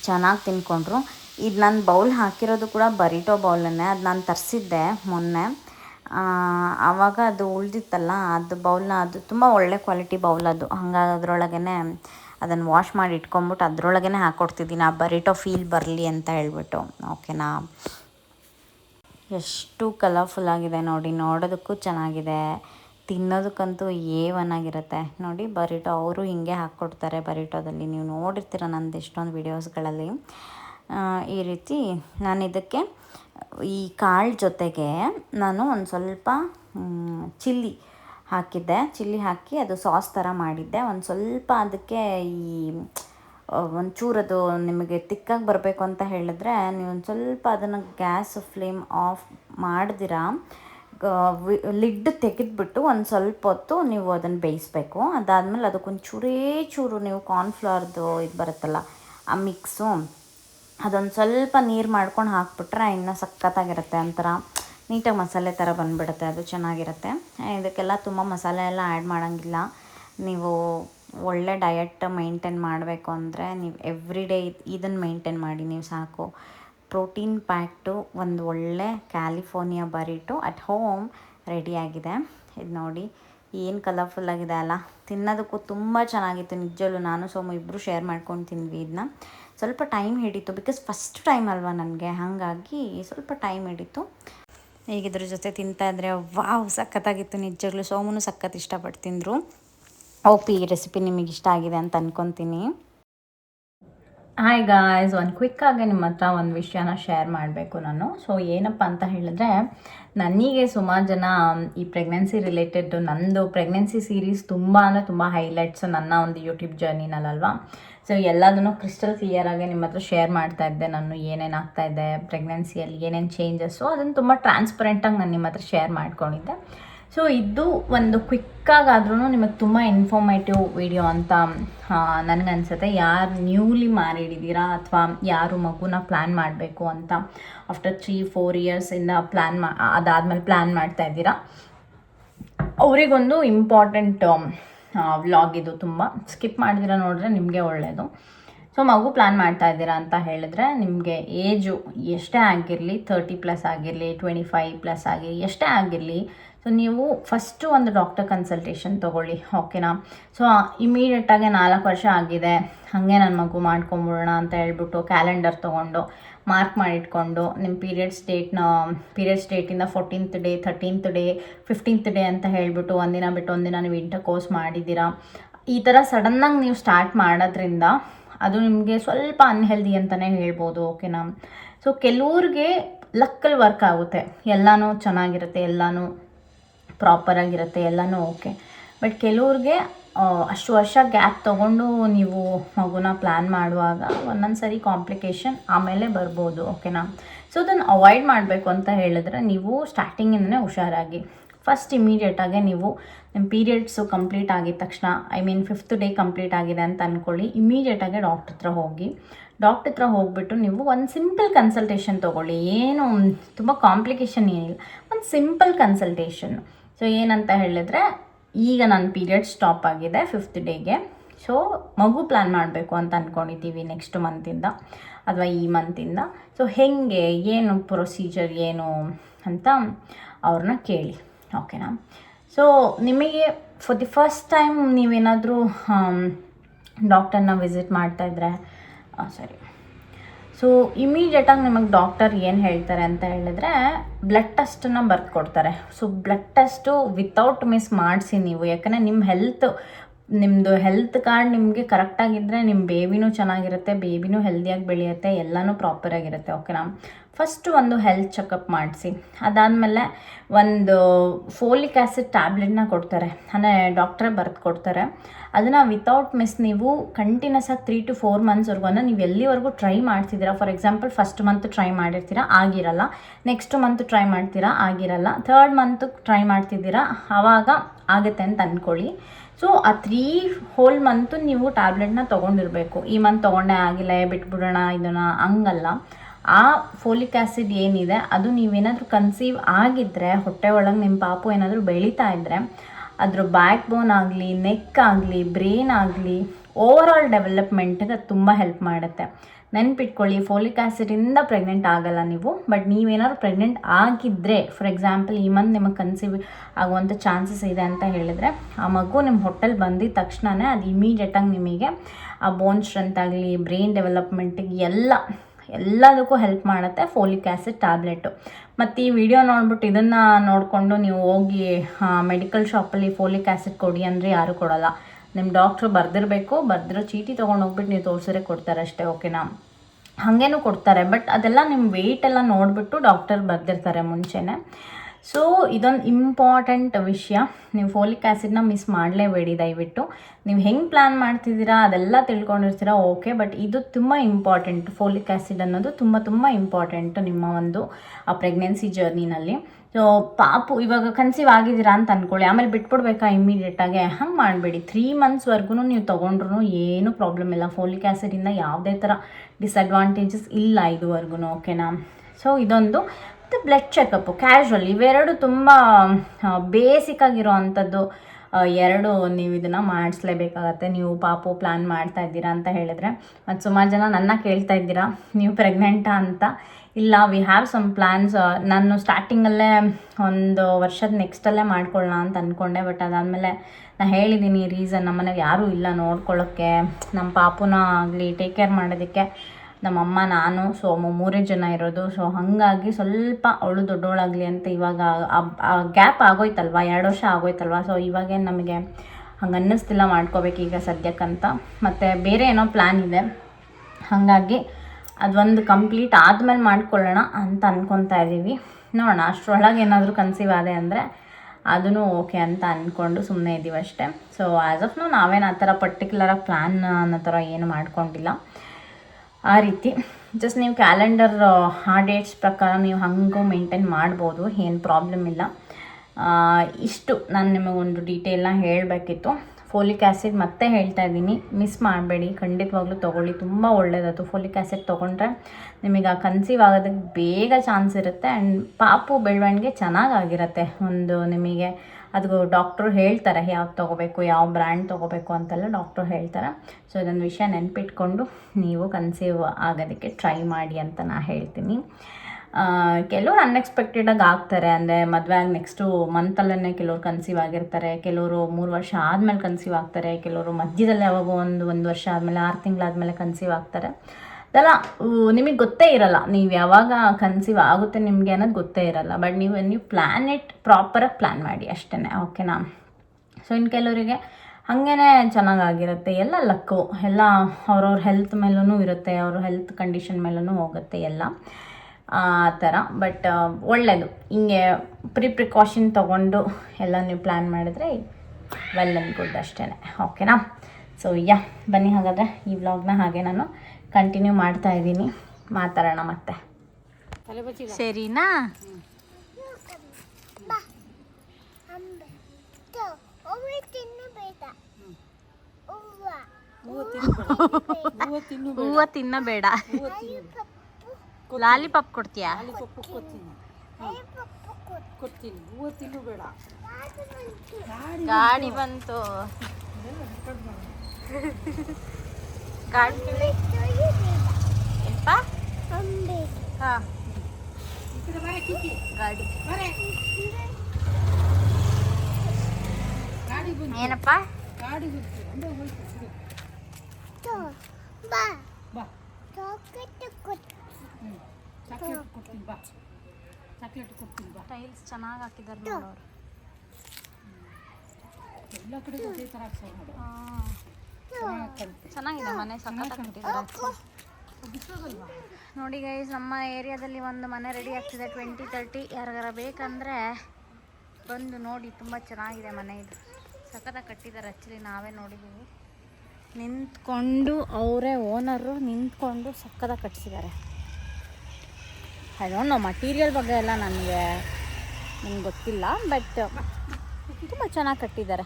ಚೆನ್ನಾಗಿ ತಿನ್ಕೊಂಡ್ರು. ಇದು ನಾನು ಬೌಲ್ ಹಾಕಿರೋದು ಕೂಡ ಬರಿಟೋ ಬೌಲನ್ನೇ ಅದು ನಾನು ತರಿಸಿದ್ದೆ ಮೊನ್ನೆ. ಆವಾಗ ಅದು ಉಳ್ದಿತ್ತಲ್ಲ, ಅದು ಬೌಲ್ನ ಅದು ತುಂಬ ಒಳ್ಳೆ ಕ್ವಾಲಿಟಿ ಬೌಲ್ ಅದು. ಹಾಗಾಗಿ ಅದರೊಳಗೇ ಅದನ್ನು ವಾಶ್ ಮಾಡಿ ಇಟ್ಕೊಂಬಿಟ್ಟು ಅದರೊಳಗೇ ಹಾಕ್ಕೊಡ್ತಿದ್ದೀನಿ ಆ ಬರಿಟೋ ಫೀಲ್ ಬರಲಿ ಅಂತ ಹೇಳ್ಬಿಟ್ಟು. ಓಕೆನಾ ಎಷ್ಟು ಕಲರ್ಫುಲ್ ಆಗಿದೆ ನೋಡಿ. ನೋಡೋದಕ್ಕೂ ಚೆನ್ನಾಗಿದೆ. ತಿನ್ನೋದಕ್ಕಂತೂ ಏ ಆಗಿರುತ್ತೆ. ನೋಡಿ ಬರಿಟೋ ಅವರು ಹಿಂಗೆ ಹಾಕ್ಕೊಡ್ತಾರೆ ಬರಿಟೋದಲ್ಲಿ ನೀವು ನೋಡಿರ್ತೀರ ನಂದು ಎಷ್ಟೊಂದು ವಿಡಿಯೋಸ್ಗಳಲ್ಲಿ ಈ ರೀತಿ ನಾನು ಇದಕ್ಕೆ, ಈ ಕಾಳು ಜೊತೆಗೆ ನಾನು ಒಂದು ಸ್ವಲ್ಪ ಚಿಲ್ಲಿ ಹಾಕಿದ್ದೆ, ಚಿಲ್ಲಿ ಹಾಕಿ ಅದು ಸಾಸ್ ಥರ ಮಾಡಿದ್ದೆ. ಒಂದು ಸ್ವಲ್ಪ ಅದಕ್ಕೆ ಈ ಒಂಚೂರು ಅದು ನಿಮಗೆ ತಿಕ್ಕಾಗಿ ಬರಬೇಕು ಅಂತ ಹೇಳಿದ್ರೆ ನೀವು ಒಂದು ಸ್ವಲ್ಪ ಅದನ್ನು ಗ್ಯಾಸ್ ಫ್ಲೇಮ್ ಆಫ್ ಮಾಡ್ದಿರ. ಲಿಡ್ ತೆಗೆದುಬಿಟ್ಟು ಒಂದು ಸ್ವಲ್ಪ ಹೊತ್ತು ನೀವು ಅದನ್ನು ಬೇಯಿಸ್ಬೇಕು. ಅದಾದಮೇಲೆ ಅದಕ್ಕೊಂದು ಚೂರೇ ಚೂರು ನೀವು ಕಾರ್ನ್ಫ್ಲವರ್ದು ಇದು ಬರುತ್ತಲ್ಲ, ಆ ಮಿಕ್ಸು, ಅದೊಂದು ಸ್ವಲ್ಪ ನೀರು ಮಾಡ್ಕೊಂಡು ಹಾಕ್ಬಿಟ್ರೆ ಇನ್ನೂ ಸಖತ್ತಾಗಿರುತ್ತೆ ಒಂಥರ ನೀಟಾಗಿ ಮಸಾಲೆ ಥರ ಬಂದುಬಿಡುತ್ತೆ, ಅದು ಚೆನ್ನಾಗಿರುತ್ತೆ. ಇದಕ್ಕೆಲ್ಲ ತುಂಬ ಮಸಾಲೆ ಎಲ್ಲ ಆ್ಯಡ್ ಮಾಡೋಂಗಿಲ್ಲ. ನೀವು ಒಳ್ಳೆ ಡಯಟ್ ಮೈಂಟೈನ್ ಮಾಡಬೇಕು ಅಂದರೆ ನೀವು ಎವ್ರಿ ಡೇ ಇದನ್ನು ಮೈಂಟೈನ್ ಮಾಡಿ, ನೀವು ಸಾಕು. ಪ್ರೋಟೀನ್ ಪ್ಯಾಕ್ಟು ಒಂದು ಒಳ್ಳೆ ಕ್ಯಾಲಿಫೋರ್ನಿಯಾ ಬರಿಟು ಅಟ್ ಹೋಮ್ ರೆಡಿಯಾಗಿದೆ ಇದು ನೋಡಿ, ಏನು ಕಲರ್ಫುಲ್ ಆಗಿದೆ ಅಲ್ಲ. ತಿನ್ನೋದಕ್ಕೂ ತುಂಬ ಚೆನ್ನಾಗಿತ್ತು ನಿಜವಲ್ಲೂ ನಾನು ಸೋಮು ಇಬ್ಬರು ಶೇರ್ ಮಾಡ್ಕೊಂಡು ತಿಂದ್ವಿ ಇದನ್ನ ಸ್ವಲ್ಪ ಟೈಮ್ ಹಿಡಿತು ಬಿಕಾಸ್ ಫಸ್ಟ್ ಟೈಮ್ ಅಲ್ವಾ ನನಗೆ. ಹಾಗಾಗಿ ಸ್ವಲ್ಪ ಟೈಮ್ ಹಿಡಿತು. ಈಗ ಇದ್ರ ಜೊತೆ ತಿಂತಾ ಇದ್ರೆ, ವಾವ್, ಸಖತ್ತಾಗಿತ್ತು ನಿಜವಾಗ್ಲೂ. ಸೋಮನು ಸಖತ್ ಇಷ್ಟಪಟ್ಟು ತಿಂದರು. ಓಪಿ ಈ ರೆಸಿಪಿ ನಿಮಗೆ ಇಷ್ಟ ಆಗಿದೆ ಅಂತ ಅನ್ಕೊತೀನಿ. ಹಾಯ್ ಗಾಯ್ಸ್ ಒಂದು ಕ್ವಿಕ್ಕಾಗಿ ನಿಮ್ಮ ಹತ್ರ ಒಂದು ವಿಷಯನ ಶೇರ್ ಮಾಡಬೇಕು ನಾನು. ಸೊ ಏನಪ್ಪ ಅಂತ ಹೇಳಿದ್ರೆ ನನಗೆ ಸುಮಾರು ಜನ ಈ ಪ್ರೆಗ್ನೆನ್ಸಿ ರಿಲೇಟೆಡ್ ನಂದು ಪ್ರೆಗ್ನೆನ್ಸಿ ಸೀರೀಸ್ ತುಂಬ ಅಂದರೆ ತುಂಬ ಹೈಲೈಟ್ಸ್ ನನ್ನ ಒಂದು ಯೂಟ್ಯೂಬ್ ಜರ್ನಿನಲ್ಲಲ್ವಾ ಸೊ ಎಲ್ಲದನ್ನು ಕ್ರಿಸ್ಟಲ್ ಕ್ಲಿಯರಾಗಿ ನಿಮ್ಮ ಹತ್ರ ಶೇರ್ ಮಾಡ್ತಾ ಇದ್ದೆ. ನಾನು ಏನೇನು ಆಗ್ತಾ ಇದೆ ಪ್ರೆಗ್ನೆನ್ಸಿಯಲ್ಲಿ ಏನೇನು ಚೇಂಜಸ್ಸು ಅದನ್ನು ತುಂಬ ಟ್ರಾನ್ಸ್ಪರೆಂಟಾಗಿ ನಾನು ನಿಮ್ಮ ಹತ್ರ ಶೇರ್ ಮಾಡ್ಕೊಂಡಿದ್ದೆ. ಸೊ ಇದು ಒಂದು ಕ್ವಿಕ್ಕಾಗಾದ್ರೂ ನಿಮಗೆ ತುಂಬ ಇನ್ಫಾರ್ಮೇಟಿವ್ ವಿಡಿಯೋ ಅಂತ ನನಗನ್ಸುತ್ತೆ. ಯಾರು ನ್ಯೂಲಿ ಮ್ಯಾರಿಡ್ ಅಥವಾ ಯಾರು ಮಗುನ ಪ್ಲ್ಯಾನ್ ಮಾಡಬೇಕು ಅಂತ ಆಫ್ಟರ್ ತ್ರೀ ಫೋರ್ ಇಯರ್ಸಿಂದ ಪ್ಲ್ಯಾನ್ ಮಾ, ಅದಾದಮೇಲೆ ಪ್ಲ್ಯಾನ್ ಮಾಡ್ತಾ ಇದ್ದೀರಾ? ಅವರಿಗೊಂದು ಇಂಪಾರ್ಟೆಂಟ್ ವ್ಲಾಗ್ ಇದು ತುಂಬ. ಸ್ಕಿಪ್ ಮಾಡಿದಿರ ನೋಡಿದ್ರೆ ನಿಮಗೆ ಒಳ್ಳೆಯದು ಸೊ ಮಗು ಪ್ಲ್ಯಾನ್ ಮಾಡ್ತಾ ಇದ್ದೀರಾ ಅಂತ ಹೇಳಿದ್ರೆ ನಿಮಗೆ ಏಜು ಎಷ್ಟೇ ಆಗಿರಲಿ ತರ್ಟಿ ಪ್ಲಸ್ ಆಗಿರಲಿ ಟ್ವೆಂಟಿ ಫೈವ್ ಪ್ಲಸ್ ಆಗಿರಲಿ ಎಷ್ಟೇ ಆಗಿರಲಿ ಸೊ ನೀವು ಫಸ್ಟು ಒಂದು ಡಾಕ್ಟರ್ ಕನ್ಸಲ್ಟೇಷನ್ ತೊಗೊಳ್ಳಿ ಓಕೆನಾ ಸೊ ಇಮಿಡಿಯೇಟಾಗಿ ನಾಲ್ಕು ವರ್ಷ ಆಗಿದೆ. ಹಾಗೆ ನನ್ನ ಮಗು ಮಾಡ್ಕೊಂಬಿಡೋಣ ಅಂತ ಹೇಳ್ಬಿಟ್ಟು ಕ್ಯಾಲೆಂಡರ್ ತೊಗೊಂಡು ಮಾರ್ಕ್ ಮಾಡಿಟ್ಕೊಂಡು ನಿಮ್ಮ ಪೀರಿಯಡ್ಸ್ ಡೇಟ್ನ periods ಡೇಟಿಂದ fourteenth day thirteenth day fifteenth day ಅಂತ ಹೇಳಿಬಿಟ್ಟು ಒಂದಿನ ಬಿಟ್ಟು ಒಂದಿನ ನೀವು ಇಂಟರ್ ಕೋರ್ಸ್ ಮಾಡಿದ್ದೀರಾ? ಈ ಥರ ಸಡನ್ನಾಗಿ ನೀವು ಸ್ಟಾರ್ಟ್ ಮಾಡೋದ್ರಿಂದ ಅದು ನಿಮಗೆ ಸ್ವಲ್ಪ ಅನ್ಹೆಲ್ದಿ ಅಂತಲೇ ಹೇಳ್ಬೋದು ಓಕೆನಾ ಸೊ ಕೆಲವ್ರಿಗೆ ಲಕ್ಕಲ್ಲಿ ವರ್ಕ್ ಆಗುತ್ತೆ. ಎಲ್ಲನೂ ಚೆನ್ನಾಗಿರುತ್ತೆ, ಎಲ್ಲನೂ ಪ್ರಾಪರಾಗಿರುತ್ತೆ ಎಲ್ಲನೂ ಓಕೆ ಬಟ್ ಕೆಲವ್ರಿಗೆ ಅಷ್ಟು ವರ್ಷ ಗ್ಯಾಪ್ ತೊಗೊಂಡು ನೀವು ಮಗುನ ಪ್ಲ್ಯಾನ್ ಮಾಡುವಾಗ ಒಂದೊಂದು ಸರಿ ಕಾಂಪ್ಲಿಕೇಶನ್ ಆಮೇಲೆ ಬರ್ಬೋದು ಓಕೆನಾ ಸೊ ಅದನ್ನು ಅವಾಯ್ಡ್ ಮಾಡಬೇಕು ಅಂತ ಹೇಳಿದ್ರೆ ನೀವು ಸ್ಟಾರ್ಟಿಂಗಿಂದನೇ ಹುಷಾರಾಗಿ. ಫಸ್ಟ್ ಇಮಿಡಿಯೇಟಾಗೆ ನೀವು ನಿಮ್ಮ ಪೀರಿಯಡ್ಸು ಕಂಪ್ಲೀಟ್ ಆಗಿದ ತಕ್ಷಣ I mean fifth day complete ಆಗಿದೆ ಅಂತ ಅಂದ್ಕೊಳ್ಳಿ ಇಮಿಡಿಯೇಟಾಗೆ ಡಾಕ್ಟ್ರ್ ಹತ್ರ ಹೋಗಿ. ಡಾಕ್ಟ್ರ್ ಹತ್ರ ಹೋಗ್ಬಿಟ್ಟು ನೀವು ಒಂದು ಸಿಂಪಲ್ ಕನ್ಸಲ್ಟೇಷನ್ ತೊಗೊಳ್ಳಿ. ಏನು, ತುಂಬ ಕಾಂಪ್ಲಿಕೇಶನ್ ಏನಿಲ್ಲ. ಒಂದು ಸಿಂಪಲ್ ಕನ್ಸಲ್ಟೇಷನ್ ಸೊ ಏನಂತ ಹೇಳಿದ್ರೆ, ಈಗ ನನ್ನ ಪೀರಿಯಡ್ ಸ್ಟಾಪ್ ಆಗಿದೆ ಫಿಫ್ತ್ ಡೇಗೆ ಸೊ ಮಗು ಪ್ಲ್ಯಾನ್ ಮಾಡಬೇಕು ಅಂತ ಅಂದ್ಕೊಂಡಿದ್ದೀವಿ ನೆಕ್ಸ್ಟ್ ಮಂತಿಂದ ಅಥವಾ ಈ ಮಂತಿಂದ ಸೊ ಹೇಗೆ, ಏನು ಪ್ರೊಸೀಜರ್ ಏನು ಅಂತ ಅವ್ರನ್ನ ಕೇಳಿ. ಓಕೆನಾ ಸೊ ನಿಮಗೆ ಫಾರ್ ದಿ ಫಸ್ಟ್ ಟೈಮ್ ನೀವೇನಾದರೂ ಡಾಕ್ಟರ್ನ ವಿಸಿಟ್ ಮಾಡ್ತಾಯಿದ್ರೆ ಸರಿ ಸೊ ಇಮಿಡಿಯೇಟಾಗಿ ನಿಮಗೆ ಡಾಕ್ಟರ್ ಏನು ಹೇಳ್ತಾರೆ ಅಂತ ಹೇಳಿದ್ರೆ ಬ್ಲಡ್ ಟೆಸ್ಟನ್ನು ಬರ್ದು ಕೊಡ್ತಾರೆ so blood test without miss ಮಾಡಿಸಿ ನೀವು. ಯಾಕಂದರೆ ನಿಮ್ಮ ಹೆಲ್ತ್ ನಿಮ್ಮದು ಹೆಲ್ತ್ ಕಾರ್ಡ್ ನಿಮಗೆ ಕರೆಕ್ಟಾಗಿದ್ದರೆ ನಿಮ್ಮ ಬೇಬಿನೂ ಚೆನ್ನಾಗಿರುತ್ತೆ ಬೇಬಿನೂ ಹೆಲ್ದಿಯಾಗಿ ಬೆಳೆಯುತ್ತೆ, ಎಲ್ಲನೂ ಪ್ರಾಪರಾಗಿರುತ್ತೆ ಓಕೆನಾ ಫಸ್ಟು ಒಂದು ಹೆಲ್ತ್ ಚೆಕಪ್ ಮಾಡಿಸಿ. ಅದಾದಮೇಲೆ ಒಂದು ಫೋಲಿಕ್ ಆ್ಯಸಿಡ್ ಟ್ಯಾಬ್ಲೆಟ್ನ ಕೊಡ್ತಾರೆ. ಅಂದರೆ ಡಾಕ್ಟ್ರೇ ಬರೆದು ಕೊಡ್ತಾರೆ ಅದನ್ನು ವಿತೌಟ್ ಮಿಸ್ ನೀವು ಕಂಟಿನ್ಯೂಸ್ ಆಗಿ ತ್ರೀ ಟು ಫೋರ್ ಮಂತ್ಸ್ವರೆಗೂ ನೀವು ಎಲ್ಲಿವರೆಗೂ ಟ್ರೈ ಮಾಡ್ತಿದ್ದೀರಾ? For example first month try ಮಾಡಿರ್ತೀರಾ? ಆಗಿರಲ್ಲ. ನೆಕ್ಸ್ಟ್ ಮಂತ್ ಟ್ರೈ ಮಾಡ್ತೀರಾ? ಆಗಿರಲ್ಲ. ಥರ್ಡ್ ಮಂತ್ ಟ್ರೈ ಮಾಡ್ತಿದ್ದೀರಾ? ಆವಾಗ ಆಗುತ್ತೆ ಅಂತ ಅಂದ್ಕೊಳ್ಳಿ ಸೊ ಆ ತ್ರೀ ಹೋಲ್ ಮಂತು ನೀವು ಟ್ಯಾಬ್ಲೆಟ್ನ ತೊಗೊಂಡಿರಬೇಕು. ಈ ಮಂತ್ ತೊಗೊಂಡೇ ಆಗಿಲ್ಲ ಬಿಟ್ಬಿಡೋಣ, ಇದನ್ನು ಹಂಗಲ್ಲ. ಆ ಫೋಲಿಕ್ ಆ್ಯಸಿಡ್ ಏನಿದೆ, ಅದು ನೀವೇನಾದರೂ ಕನ್ಸೀವ್ ಆಗಿದ್ದರೆ ಹೊಟ್ಟೆ ಒಳಗೆ ನಿಮ್ಮ ಪಾಪು ಏನಾದರೂ ಬೆಳೀತಾ ಇದ್ದರೆ ಅದ್ರ ಬ್ಯಾಕ್ ಬೋನ್ ಆಗಲಿ ನೆಕ್ ಆಗಲಿ ಬ್ರೈನ್ ಆಗಲಿ ಓವರ್ ಆಲ್ ಡೆವಲಪ್ಮೆಂಟ್ಗೆ ತುಂಬ ಹೆಲ್ಪ್ ಮಾಡುತ್ತೆ. ನೆನ್ಪಿಟ್ಕೊಳ್ಳಿ ಫೋಲಿಕ್ ಆ್ಯಸಿಡಿಂದ ಪ್ರೆಗ್ನೆಂಟ್ ಆಗಲ್ಲ ನೀವು ಬಟ್ ನೀವೇನಾದ್ರು ಪ್ರೆಗ್ನೆಂಟ್ ಆಗಿದ್ದರೆ ಫಾರ್ ಎಕ್ಸಾಂಪಲ್ ಈ ಮಂತ್ ನಿಮಗೆ ಕನ್ಸಿವ್ ಆಗುವಂಥ ಚಾನ್ಸಸ್ ಇದೆ ಅಂತ ಹೇಳಿದರೆ, ಆ ಮಗು ನಿಮ್ಮ ಹೊಟ್ಟೆಲ್ ಬಂದಿದ ತಕ್ಷಣವೇ ಅದು ಇಮಿಡಿಯೇಟಾಗಿ ನಿಮಗೆ ಆ ಬೋನ್ ಸ್ಟ್ರೆಂತ್ ಆಗಲಿ ಬ್ರೈನ್ ಡೆವಲಪ್ಮೆಂಟಿಗೆ ಎಲ್ಲ ಎಲ್ಲದಕ್ಕೂ ಹೆಲ್ಪ್ ಮಾಡುತ್ತೆ ಫೋಲಿಕ್ ಆ್ಯಸಿಡ್ ಟ್ಯಾಬ್ಲೆಟು ಮತ್ತು ಈ ವಿಡಿಯೋ ನೋಡ್ಬಿಟ್ಟು ಇದನ್ನು ನೋಡಿಕೊಂಡು ನೀವು ಹೋಗಿ ಮೆಡಿಕಲ್ ಶಾಪಲ್ಲಿ ಫೋಲಿಕ್ ಆ್ಯಸಿಡ್ ಕೊಡಿ ಅಂದರೆ ಯಾರೂ ಕೊಡೋಲ್ಲ. ನಿಮ್ಮ ಡಾಕ್ಟ್ರು ಬರೆದಿರಬೇಕು, ಬರೆದಿರೋ ಚೀಟಿ ತೊಗೊಂಡು ಹೋಗ್ಬಿಟ್ಟು ನೀವು ತೋರಿಸಿದ್ರೆ ಕೊಡ್ತಾರೆ ಅಷ್ಟೇ ಓಕೆನಾ ಹಾಗೇನೂ ಕೊಡ್ತಾರೆ ಬಟ್ ಅದೆಲ್ಲ ನಿಮ್ಮ ವೆಯ್ಟ್ ಎಲ್ಲ ನೋಡಿಬಿಟ್ಟು ಡಾಕ್ಟರ್ ಬರೆದಿರ್ತಾರೆ ಮುಂಚೆನೇ. ಸೊ ಇದೊಂದು ಇಂಪಾರ್ಟೆಂಟ್ ವಿಷಯ. ನೀವು ಫೋಲಿಕ್ ಆ್ಯಸಿಡ್ನ ಮಿಸ್ ಮಾಡಲೇಬೇಡಿ ದಯವಿಟ್ಟು. ನೀವು ಹೆಂಗೆ ಪ್ಲ್ಯಾನ್ ಮಾಡ್ತಿದ್ದೀರಾ ಅದೆಲ್ಲ ತಿಳ್ಕೊಂಡಿರ್ತೀರಾ ಓಕೆ ಬಟ್ ಇದು ತುಂಬ ಇಂಪಾರ್ಟೆಂಟ್ ಫೋಲಿಕ್ ಆ್ಯಸಿಡ್ ಅನ್ನೋದು ತುಂಬ ತುಂಬ ಇಂಪಾರ್ಟೆಂಟ್ ನಿಮ್ಮ ಒಂದು, ಆ ಪ್ರೆಗ್ನೆನ್ಸಿ ಜರ್ನಿನಲ್ಲಿ ಸೊ ಪಾಪು ಇವಾಗ ಕನ್ಸೀವ್ ಆಗಿದ್ದೀರಾ ಅಂತ ಅಂದ್ಕೊಳ್ಳಿ ಆಮೇಲೆ ಬಿಟ್ಬಿಡ್ಬೇಕಾ ಇಮ್ಮಿಡಿಯೇಟಾಗಿ ಹಂಗೆ ಮಾಡಬೇಡಿ. ತ್ರೀ ಮಂತ್ಸ್ವರೆಗೂ ನೀವು ತೊಗೊಂಡ್ರು ಏನೂ ಪ್ರಾಬ್ಲಮ್ ಇಲ್ಲ. ಫೋಲಿಕ್ ಆ್ಯಸಿಡಿಂದ ಯಾವುದೇ ಥರ ಡಿಸ್ಅಡ್ವಾಂಟೇಜಸ್ ಇಲ್ಲ ಇದುವರೆಗೂ ಓಕೆನಾ ಸೊ ಇದೊಂದು. ಮತ್ತು ಬ್ಲಡ್ ಚೆಕಪ್ಪು ಕ್ಯಾಶುವಲ್ ಇವೆರಡು ತುಂಬ ಬೇಸಿಕ್ ಆಗಿರೋ ಅಂಥದ್ದು ಎರಡು ನೀವು ಇದನ್ನು ಮಾಡಿಸ್ಲೇಬೇಕಾಗತ್ತೆ. ನೀವು ಪಾಪು ಪ್ಲ್ಯಾನ್ ಮಾಡ್ತಾ ಇದ್ದೀರಾ ಅಂತ ಹೇಳಿದ್ರೆ. ಮತ್ತು ಸುಮಾರು ಜನ ನನ್ನ ಕೇಳ್ತಾ ಇದ್ದೀರಾ, ನೀವು ಪ್ರೆಗ್ನೆಂಟಾ ಅಂತ? ಇಲ್ಲ ವಿ ಹ್ಯಾವ್ ಸಮ್ ಪ್ಲ್ಯಾನ್ಸ್ ನಾನು ಸ್ಟಾರ್ಟಿಂಗಲ್ಲೇ ಒಂದು ವರ್ಷದ ನೆಕ್ಸ್ಟಲ್ಲೇ ಮಾಡ್ಕೊಳ್ಳೋಣ ಅಂತ ಅಂದ್ಕೊಂಡೆ ಬಟ್ ಅದಾದಮೇಲೆ ನಾನು ಹೇಳಿದ್ದೀನಿ ರೀಸನ್ ನಮ್ಮನೇಲಿ ಯಾರೂ ಇಲ್ಲ ನೋಡ್ಕೊಳ್ಳೋಕ್ಕೆ ನಮ್ಮ ಪಾಪುನ ಆಗಲಿ ಟೇಕ್ ಕೇರ್ ಮಾಡೋದಕ್ಕೆ. ನಮ್ಮಮ್ಮ, ನಾನು ಸೊ ಮೂರೇ ಜನ ಇರೋದು. ಸೊ ಹಾಗಾಗಿ ಸ್ವಲ್ಪ ಅವಳು ದೊಡ್ಡವಳಾಗಲಿ ಅಂತ ಇವಾಗ ಗ್ಯಾಪ್ ಆಗೋಯ್ತಲ್ವ? ಎರಡು ವರ್ಷ ಆಗೋಯ್ತಲ್ವ? ಸೊ ಇವಾಗೇನು ನಮಗೆ ಹಂಗೆ ಅನ್ನಿಸ್ತಿಲ್ಲ ಮಾಡ್ಕೋಬೇಕು ಈಗ ಸದ್ಯಕ್ಕಂತ. ಮತ್ತು ಬೇರೆ ಏನೋ ಪ್ಲ್ಯಾನ್ ಇದೆ. ಹಾಗಾಗಿ ಅದೊಂದು ಕಂಪ್ಲೀಟ್ ಆದಮೇಲೆ ಮಾಡ್ಕೊಳ್ಳೋಣ ಅಂತ ಅಂದ್ಕೊತಾ ಇದ್ದೀವಿ ನೋಡೋಣ, ಅಷ್ಟರೊಳಗೆ ಏನಾದರೂ ಕನ್ಸೀವ್ ಆದೆ ಅಂದರೆ ಅದೂ ಓಕೆ ಅಂತ ಅಂದ್ಕೊಂಡು ಸುಮ್ಮನೆ ಇದ್ದೀವಿ ಅಷ್ಟೇ. ಸೊ ಆ್ಯಸ್ ಆಫ್ ನೋ ನಾವೇನು ಆ ಥರ ಪರ್ಟಿಕ್ಯುಲರಾಗಿ ಪ್ಲ್ಯಾನ್ ಅನ್ನೋ ಥರ ಏನು ಮಾಡ್ಕೊಂಡಿಲ್ಲ. ಆ ರೀತಿ. ಜಸ್ಟ್ ನೀವು ಕ್ಯಾಲೆಂಡರ್ ಆ ಡೇಟ್ಸ್ ಪ್ರಕಾರ ನೀವು ಹಂಗೂ ಮೇಂಟೈನ್ ಮಾಡ್ಬೋದು, ಏನು ಪ್ರಾಬ್ಲಮ್ ಇಲ್ಲ. ಇಷ್ಟು ನಾನು ನಿಮಗೊಂದು ಡೀಟೇಲ್ನ ಹೇಳಬೇಕಿತ್ತು. ಫೋಲಿಕ್ ಆ್ಯಸಿಡ್ ಮತ್ತೆ ಹೇಳ್ತಾ ಇದ್ದೀನಿ. ಮಿಸ್ ಮಾಡಬೇಡಿ, ಖಂಡಿತವಾಗ್ಲೂ ತೊಗೊಳ್ಳಿ, ತುಂಬ ಒಳ್ಳೆಯದದು ಫೋಲಿಕ್ ಆ್ಯಸಿಡ್ ತೊಗೊಂಡ್ರೆ ನಿಮಗೆ ಆ ಕನ್ಸೀವ್ ಆಗೋದಕ್ಕೆ ಬೇಗ ಚಾನ್ಸ್ ಇರುತ್ತೆ ಆ್ಯಂಡ್ ಪಾಪು ಬೆಳವಣಿಗೆ ಚೆನ್ನಾಗಾಗಿರುತ್ತೆ ಒಂದು ನಿಮಗೆ ಅದು ಡಾಕ್ಟ್ರು ಹೇಳ್ತಾರೆ, ಯಾವ್ದು ತೊಗೋಬೇಕು, ಯಾವ ಬ್ರ್ಯಾಂಡ್ ತೊಗೋಬೇಕು ಅಂತೆಲ್ಲ ಡಾಕ್ಟ್ರು ಹೇಳ್ತಾರೆ. ಸೊ ಇದೊಂದು ವಿಷಯ ನೆನಪಿಟ್ಕೊಂಡು ನೀವು ಕನ್ಸೀವ್ ಆಗೋದಕ್ಕೆ ಟ್ರೈ ಮಾಡಿ ಅಂತ ನಾನು ಹೇಳ್ತೀನಿ. ಕೆಲವ್ರು ಅನ್ಎಕ್ಸ್ಪೆಕ್ಟೆಡಾಗಿ ಆಗ್ತಾರೆ, ಅಂದರೆ ಮದುವೆ ಆಗಿ ನೆಕ್ಸ್ಟು ಮಂತಲ್ಲೇ ಕೆಲವ್ರು ಕನ್ಸೀವ್ ಆಗಿರ್ತಾರೆ, ಕೆಲವರು ಮೂರು ವರ್ಷ ಆದಮೇಲೆ ಕನ್ಸೀವ್ ಆಗ್ತಾರೆ, ಕೆಲವರು ಮಧ್ಯದಲ್ಲಿ ಯಾವಾಗ ಒಂದು ಒಂದು ವರ್ಷ ಆದಮೇಲೆ, ಆರು ತಿಂಗಳಾದಮೇಲೆ ಕನ್ಸೀವ್ ಆಗ್ತಾರೆ. ಅದೆಲ್ಲ ನಿಮಗೆ ಗೊತ್ತೇ ಇರಲ್ಲ. ನೀವು ಯಾವಾಗ ಕನ್ಸೀವ್ ಆಗುತ್ತೆ ನಿಮಗೆ ಅನ್ನೋದು ಗೊತ್ತೇ ಇರಲ್ಲ. ಬಟ್ ನೀವು ನೀವು ಪ್ಲ್ಯಾನೆಟ್ ಪ್ರಾಪರಾಗಿ ಪ್ಲ್ಯಾನ್ ಮಾಡಿ ಅಷ್ಟೇ ಓಕೆನಾ ಸೊ ಇನ್ನು ಕೆಲವರಿಗೆ ಹಾಗೇ ಚೆನ್ನಾಗಾಗಿರುತ್ತೆ. ಎಲ್ಲ ಲಕ್ಕು. ಎಲ್ಲ ಅವ್ರವ್ರ ಹೆಲ್ತ್ ಮೇಲೂ ಇರುತ್ತೆ, ಅವ್ರ ಹೆಲ್ತ್ ಕಂಡೀಷನ್ ಮೇಲೂ ಹೋಗುತ್ತೆ ಎಲ್ಲ. ಆ ಥರ ಬಟ್ ಒಳ್ಳೆಯದು ಹಿಂಗೆ ಪ್ರಿ ಪ್ರಿಕಾಷನ್ ತೊಗೊಂಡು ಎಲ್ಲ ನೀವು ಪ್ಲ್ಯಾನ್ ಮಾಡಿದ್ರೆ ವೆಲ್ ಆ್ಯಂಡ್ ಗುಡ್ ಅಷ್ಟೇ ಓಕೆನಾ ಸೊ ಯಾ ಬನ್ನಿ ಹಾಗಾದರೆ ಈ ವ್ಲಾಗ್ನ ಹಾಗೆ ನಾನು ಕಂಟಿನ್ಯೂ ಮಾಡ್ತಾ ಇದ್ದೀನಿ. ಮಾತಾಡೋಣ ಮತ್ತೆ. ಸರಿನಾ? ಹೂವು ತಿನ್ನು ಹೂವು ತಿನ್ನಬೇಡ. ಲಾಲಿಪಾಪ್ ಕೊಡ್ತೀಯಾ? ಗಾಡಿ ಬಂತು. ಗಾಡಿ ಏನಪ್ಪ ಹಾ ಈ ಕಡೆ ಬರ ಕಿಕ್ಕಿ ಗಾಡಿ ಬರೇ ಗಾಡಿ ಬಂತು ಏನಪ್ಪ ಗಾಡಿ ಬಂತು ಅಂದ್ರೆ ಹೋಯ್ತು ಇದು. ಬಾ ಹ್ಞೂ ಚಾಕ್ಲೇಟ್ ಕೊಡ್ತೀನಿ ಬಾ ಚಾಕ್ಲೇಟ್ ಕೊಡ್ತೀನಿ ಬಾ. ಟೈಲ್ಸ್ ಚೆನ್ನಾಗಿ ಹಾಕಿದ್ದಾರೆ ನೋಡೋರು. ಎಲ್ಲ ಕಡೆ ಅದೇ ಥರ ಹಾಕ್ಸೋರು ನೋಡು. ಚೆನ್ನಾಗಿದೆ ಮನೆ ಸಖತ್ ಕಟ್ಟಿದ್ದಾರೆ ನೋಡಿ ಗೈಸ್ ನಮ್ಮ ಏರಿಯಾದಲ್ಲಿ ಒಂದು ಮನೆ ರೆಡಿ ಆಗ್ತಿದೆ ಟ್ವೆಂಟಿ ತರ್ಟಿ ಯಾರಿಗಾರ ಬೇಕಂದರೆ ಬಂದು ನೋಡಿ, ತುಂಬ ಚೆನ್ನಾಗಿದೆ ಮನೆ ಇದು. ಸಖತ್ತಾಗಿ ಕಟ್ಟಿದ್ದಾರೆ ಆ್ಯಕ್ಚುಲಿ ನಾವೇ ನೋಡಿದ್ದೀವಿ ನಿಂತ್ಕೊಂಡು ಅವರೇ ಓನರು ನಿಂತ್ಕೊಂಡು ಸಕ್ಕದ ಕಟ್ಸಿದ್ದಾರೆ. ಐ ನಾವು ಮಟೀರಿಯಲ್ ಬಗ್ಗೆ ಎಲ್ಲ ನನಗೆ ನನಗೆ ಗೊತ್ತಿಲ್ಲ ಬಟ್ ತುಂಬ ಚೆನ್ನಾಗಿ ಕಟ್ಟಿದ್ದಾರೆ.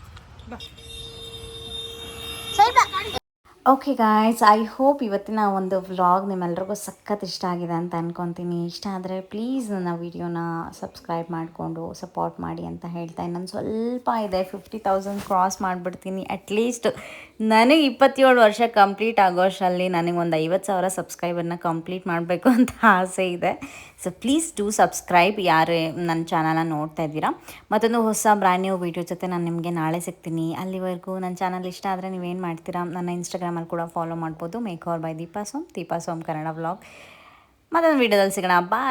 ಓಕೆ ಗಾಯ್ಸ್ ಐ ಹೋಪ್ ಇವತ್ತಿನ ಒಂದು ವ್ಲಾಗ್ ನಿಮ್ಮೆಲ್ರಿಗೂ ಸಖತ್ ಇಷ್ಟ ಆಗಿದೆ ಅಂತ ಅನ್ಕೊತೀನಿ. ಇಷ್ಟ ಆದರೆ ಪ್ಲೀಸ್ ನನ್ನ ವಿಡಿಯೋನ ಸಬ್ಸ್ಕ್ರೈಬ್ ಮಾಡಿಕೊಂಡು ಸಪೋರ್ಟ್ ಮಾಡಿ ಅಂತ ಹೇಳ್ತಾ ಇನ್ನೊಂದು ಸ್ವಲ್ಪ ಇದೆ ಫಿಫ್ಟಿ ತೌಸಂಡ್ ಕ್ರಾಸ್ ಮಾಡಿಬಿಡ್ತೀನಿ ಅಟ್ಲೀಸ್ಟ್ ನನಗೆ ಇಪ್ಪತ್ತೇಳು ವರ್ಷ ಕಂಪ್ಲೀಟ್ ಆಗೋ ಅಷ್ಟರಲ್ಲಿ ನನಗೆ ಒಂದು ಐವತ್ತು ಸಾವಿರ ಸಬ್ಸ್ಕ್ರೈಬರ್ನ ಕಂಪ್ಲೀಟ್ ಮಾಡಬೇಕು ಅಂತ ಆಸೆ ಇದೆ. ಸೊ ಪ್ಲೀಸ್ ಡೂ ಸಬ್ಸ್ಕ್ರೈಬ್ ಯಾರು ನನ್ನ ಚಾನಲ್ನ ನೋಡ್ತಾ ಇದ್ದೀರಾ. ಮತ್ತೊಂದು ಹೊಸ ಬ್ರ್ಯಾಂಡ್ ನ್ಯೂ ವೀಡಿಯೋ ಜೊತೆ ನಾನು ನಿಮಗೆ ನಾಳೆ ಸಿಗ್ತೀನಿ. ಅಲ್ಲಿವರೆಗೂ ನನ್ನ ಚಾನಲ್ ಇಷ್ಟ ಆದರೆ ನೀವೇನು ಮಾಡ್ತೀರಾ, ನನ್ನ ಇನ್ಸ್ಟಾಗ್ರಾಮಲ್ಲಿ ಕೂಡ ಫಾಲೋ ಮಾಡ್ಬೋದು. ಮೇಕ್ ಆರ್ ಬೈ ದೀಪಾ ಸೋಮ್ ದೀಪಾ ಸೋಮ್ ಕನ್ನಡ ವ್ಲಾಗ್ ಮತ್ತೊಂದು ವೀಡಿಯೋದಲ್ಲಿ ಸಿಗೋಣ. ಬಾಯ್